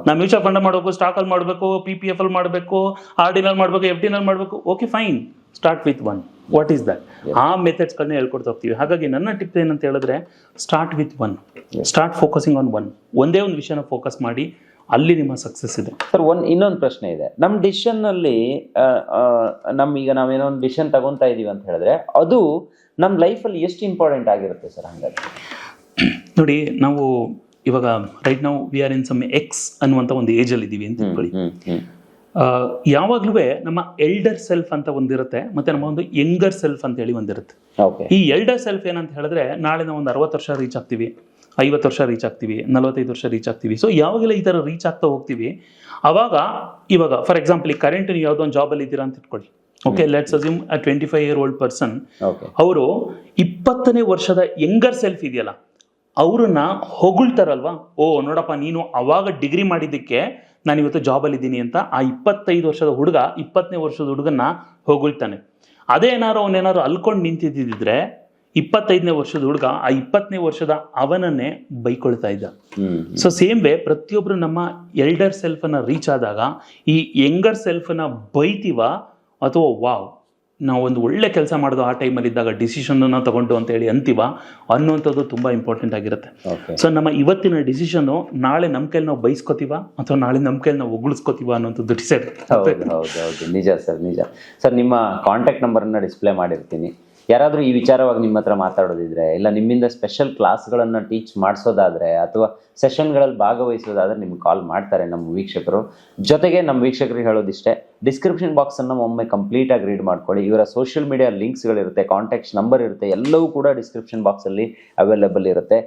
ನಾವು ಮ್ಯೂಚುವಲ್ ಫಂಡ್ ಮಾಡಬೇಕು ಸ್ಟಾಕ್ ಅಲ್ಲಿ ಮಾಡಬೇಕು ಪಿ ಪಿ ಎಫ್ ಅಲ್ಲಿ ಮಾಡಬೇಕು ಆರ್ ಡಿನಲ್ಲಿ ಮಾಡಬೇಕು ಎಫ್ ಡಿನಲ್ಲಿ ಮಾಡಬೇಕು okay fine start with one what is that ಆ ಮೆಥಡ್ಸ್ಗಳನ್ನ ಹೇಳ್ಕೊಡ್ತಾ ಹೋಗ್ತೀವಿ. ಹಾಗಾಗಿ ನನ್ನ ಟಿಪ್ ಏನಂತ ಹೇಳಿದ್ರೆ start with one start focusing on one ಒಂದೇ ಒಂದು ವಿಷಯನ ಫೋಕಸ್ ಮಾಡಿ ಅಲ್ಲಿ ನಿಮ್ಮ ಸಕ್ಸಸ್ ಇದೆ. ಸರ್ ಒನ್ ಇನ್ನೊಂದು ಪ್ರಶ್ನೆ ಇದೆ. ನಮ್ಮ ಡಿಸಿಷನ್ನಲ್ಲಿ ಆ, ಆ, ನಮ್ ಈಗ ನಾವೇನೋ ಒಂದು ಡಿಸಿಷನ್ ತಗೊಂತಾ ಇದೀವಿ ಅಂತ ಹೇಳಿದ್ರೆ ಅದು ನಮ್ಮ ಲೈಫಲ್ಲಿ ಎಷ್ಟು ಇಂಪಾರ್ಟೆಂಟ್ ಆಗಿರುತ್ತೆ ಸರ್ ಹಂಗಾಗಿ? ನೋಡಿ ನಾವು ಇವಾಗ ರೈಟ್ ನಾವು we are in some X ಅನ್ನುವಂಥ ಒಂದು ಏಜಲ್ಲಿ ಇದ್ದೀವಿ ಅಂತ ತಿಳ್ಕೊಳ್ಳಿ. ಯಾವಾಗ್ಲೂ ನಮ್ಮ ಎಲ್ಡರ್ ಸೆಲ್ಫ್ ಅಂತ ಒಂದಿರುತ್ತೆ ಮತ್ತೆ ನಮ್ಮ ಒಂದು ಯಂಗರ್ ಸೆಲ್ಫ್ ಅಂತ ಹೇಳಿ ಒಂದಿರುತ್ತೆ. ಈ ಎಲ್ಡರ್ ಸೆಲ್ಫ್ ಏನಂತ ಹೇಳಿದ್ರೆ ನಾಳೆ ನಾವು ಒಂದು ಅರವತ್ತು ವರ್ಷ ರೀಚ್ ಆಗ್ತೀವಿ ಐವತ್ತು ವರ್ಷ ರೀಚ್ ಆಗ್ತೀವಿ ನಲವತ್ತೈದು ವರ್ಷ ರೀಚ್ ಆಗ್ತೀವಿ. ಸೊ ಯಾವಾಗೆಲ್ಲ ಈ ಥರ ರೀಚ್ ಆಗ್ತಾ ಹೋಗ್ತೀವಿ ಅವಾಗ ಇವಾಗ ಫಾರ್ ಎಕ್ಸಾಂಪಲ್ ಈ ಕರೆಂಟ್ ನೀವು ಯಾವುದೋ ಒಂದು ಜಾಬಲ್ಲಿ ಇದ್ದೀರಾ ಅಂತ ಇಟ್ಕೊಳ್ಳಿ. Okay let's assume a twenty five year old person ಅವರು ಇಪ್ಪತ್ತನೇ ವರ್ಷದ ಯಂಗರ್ ಸೆಲ್ಫ್ ಇದೆಯಲ್ಲ ಅವ್ರನ್ನ ಹೊಗಳ್ತಾರಲ್ವಾ? ಓ ನೋಡಪ್ಪ ನೀನು ಅವಾಗ ಡಿಗ್ರಿ ಮಾಡಿದ್ದಕ್ಕೆ ನಾನು ಇವತ್ತು ಜಾಬಲ್ಲಿ ಇದ್ದೀನಿ ಅಂತ ಆ ಇಪ್ಪತ್ತೈದು ವರ್ಷದ ಹುಡುಗ ಇಪ್ಪತ್ತನೇ ವರ್ಷದ ಹುಡುಗನ್ನ ಹೊಗಳ್ತಾನೆ. ಅದೇ ಏನಾರು ಅವನೇನಾದ್ರು ಅಲ್ಕೊಂಡು ನಿಂತಿದ್ದಿದ್ರೆ ಇಪ್ಪತ್ತೈದನೇ ವರ್ಷದ ಹುಡುಗ ಆ ಇಪ್ಪತ್ತನೇ ವರ್ಷದ ಅವನನ್ನೇ ಬೈಕೊಳ್ತಾ ಇದ್ದ. ಸೊ ಸೇಮ್ ವೇ ಪ್ರತಿಯೊಬ್ರು ನಮ್ಮ ಎಲ್ಡರ್ ಸೆಲ್ಫನ್ನ ರೀಚ್ ಆದಾಗ ಈ ಯಂಗರ್ ಸೆಲ್ಫನ್ನ ಬೈತೀವ ಅಥವಾ ವಾವ್ ನಾವೊಂದು ಒಂದು ಒಳ್ಳೆ ಕೆಲಸ ಮಾಡೋದು ಆ ಟೈಮಲ್ಲಿ ಇದ್ದಾಗ ಡಿಸಿಷನನ್ನು ತಗೊಂಡು ಅಂತ ಹೇಳಿ ಅಂತೀವ? ಅನ್ನುವಂಥದ್ದು ತುಂಬ ಇಂಪಾರ್ಟೆಂಟ್ ಆಗಿರುತ್ತೆ. ಸೊ ನಮ್ಮ ಇವತ್ತಿನ ಡಿಸಿಷನು ನಾಳೆ ನಮ್ಮ ಕೈಲಿ ನಾವು ಬೈಸ್ಕೋತೀವ ಅಥವಾ ನಾಳೆ ನಮ್ಮ ಕೈಲಿ ನಾವು ಉಗುಳಿಸ್ಕೋತೀವ ಅನ್ನೋಂಥದ್ದು ಡಿಸೈಡ್ ಹೌದು ಹೌದು ಹೌದು. ನಿಜ ಸರ್ ನಿಜ. ಸರ್ ನಿಮ್ಮ ಕಾಂಟ್ಯಾಕ್ಟ್ ನಂಬರನ್ನ ಡಿಸ್ಪ್ಲೇ ಮಾಡಿರ್ತೀನಿ. ಯಾರಾದರೂ ಈ ವಿಚಾರವಾಗಿ ನಿಮ್ಮ ಹತ್ರ ಮಾತಾಡೋದಿದ್ರೆ, ಇಲ್ಲ ನಿಮ್ಮಿಂದ ಸ್ಪೆಷಲ್ ಕ್ಲಾಸ್ಗಳನ್ನು ಟೀಚ್ ಮಾಡಿಸೋದಾದರೆ, ಅಥವಾ ಸೆಷನ್ಗಳಲ್ಲಿ ಭಾಗವಹಿಸೋದಾದರೆ ನಿಮ್ಗೆ ಕಾಲ್ ಮಾಡ್ತಾರೆ ನಮ್ಮ ವೀಕ್ಷಕರು. ಜೊತೆಗೆ ನಮ್ಮ ವೀಕ್ಷಕರಿಗೆ ಹೇಳೋದಿಷ್ಟೇ ಡಿಸ್ಕ್ರಿಪ್ಷನ್ ಬಾಕ್ಸನ್ನು ಒಮ್ಮೆ ಕಂಪ್ಲೀಟಾಗಿ ರೀಡ್ ಮಾಡ್ಕೊಳ್ಳಿ. ಇವರ ಸೋಷಿಯಲ್ ಮೀಡಿಯಾ ಲಿಂಕ್ಸ್ಗಳಿರುತ್ತೆ ಕಾಂಟ್ಯಾಕ್ಟ್ಸ್ ನಂಬರ್ ಇರುತ್ತೆ, ಎಲ್ಲವೂ ಕೂಡ ಡಿಸ್ಕ್ರಿಪ್ಷನ್ ಬಾಕ್ಸಲ್ಲಿ ಅವೈಲೇಬಲ್ ಇರುತ್ತೆ.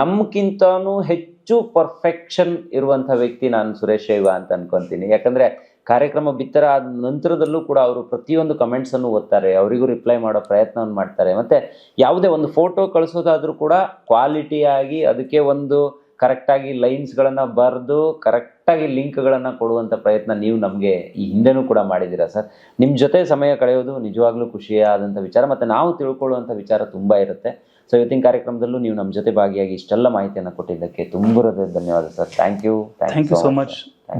ನಮ್ಗಿಂತನೂ ಹೆಚ್ಚು ಪರ್ಫೆಕ್ಷನ್ ಇರುವಂಥ ವ್ಯಕ್ತಿ ನಾನು ಸುರೇಶ್ ಶೈವ ಅಂತ ಅನ್ಕೊಂತೀನಿ. ಯಾಕಂದ್ರೆ ಕಾರ್ಯಕ್ರಮ ಬಿತ್ತರ ಆದ ನಂತರದಲ್ಲೂ ಕೂಡ ಅವರು ಪ್ರತಿಯೊಂದು ಕಮೆಂಟ್ಸನ್ನು ಓದ್ತಾರೆ. ಅವರಿಗೂ ರಿಪ್ಲೈ ಮಾಡೋ ಪ್ರಯತ್ನವನ್ನು ಮಾಡ್ತಾರೆ. ಮತ್ತು ಯಾವುದೇ ಒಂದು ಫೋಟೋ ಕಳಿಸೋದಾದರೂ ಕೂಡ ಕ್ವಾಲಿಟಿಯಾಗಿ ಅದಕ್ಕೆ ಒಂದು ಕರೆಕ್ಟಾಗಿ ಲೈನ್ಸ್ಗಳನ್ನು ಬರೆದು ಕರೆಕ್ಟಾಗಿ ಲಿಂಕ್ಗಳನ್ನು ಕೊಡುವಂಥ ಪ್ರಯತ್ನ ನೀವು ನಮಗೆ ಈ ಹಿಂದೆನೂ ಕೂಡ ಮಾಡಿದ್ದೀರಾ ಸರ್? ನಿಮ್ಮ ಜೊತೆ ಸಮಯ ಕಳೆಯೋದು ನಿಜವಾಗ್ಲೂ ಖುಷಿಯಾದಂಥ ವಿಚಾರ. ಮತ್ತು ನಾವು ತಿಳ್ಕೊಳ್ಳುವಂಥ ವಿಚಾರ ತುಂಬ ಇರುತ್ತೆ. ಸೊ ಇವತ್ತಿನ ಕಾರ್ಯಕ್ರಮದಲ್ಲೂ ನೀವು ನಮ್ಮ ಜೊತೆ ಭಾಗಿಯಾಗಿ ಇಷ್ಟೆಲ್ಲ ಮಾಹಿತಿಯನ್ನು ಕೊಟ್ಟಿದ್ದಕ್ಕೆ ತುಂಬ ಧನ್ಯವಾದ sir. Thank you thank you so much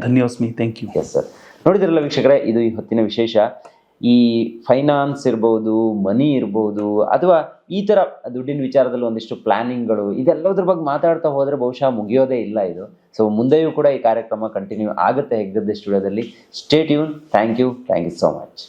ಧನ್ಯೋಸ್ಮಿ thank you yes sir ನೋಡಿದಿರಲ್ಲ ವೀಕ್ಷಕರೇ, ಇದು ಈ ಹೊತ್ತಿನ ವಿಶೇಷ. ಈ ಫೈನಾನ್ಸ್ ಇರ್ಬೋದು ಮನಿ ಇರ್ಬೋದು, ಅಥವಾ ಈ ಥರ ದುಡ್ಡಿನ ವಿಚಾರದಲ್ಲಿ ಒಂದಿಷ್ಟು ಪ್ಲಾನಿಂಗ್ಗಳು ಇದೆಲ್ಲದ್ರ ಬಗ್ಗೆ ಮಾತಾಡ್ತಾ ಹೋದರೆ ಬಹುಶಃ ಮುಗಿಯೋದೇ ಇಲ್ಲ ಇದು. ಸೊ ಮುಂದೆಯೂ ಕೂಡ ಈ ಕಾರ್ಯಕ್ರಮ ಕಂಟಿನ್ಯೂ ಆಗುತ್ತೆ ಹೆಗ್ಗದ್ದೆ ಸ್ಟುಡಿಯೋದಲ್ಲಿ state ಯೂನ್ thank you thank you so much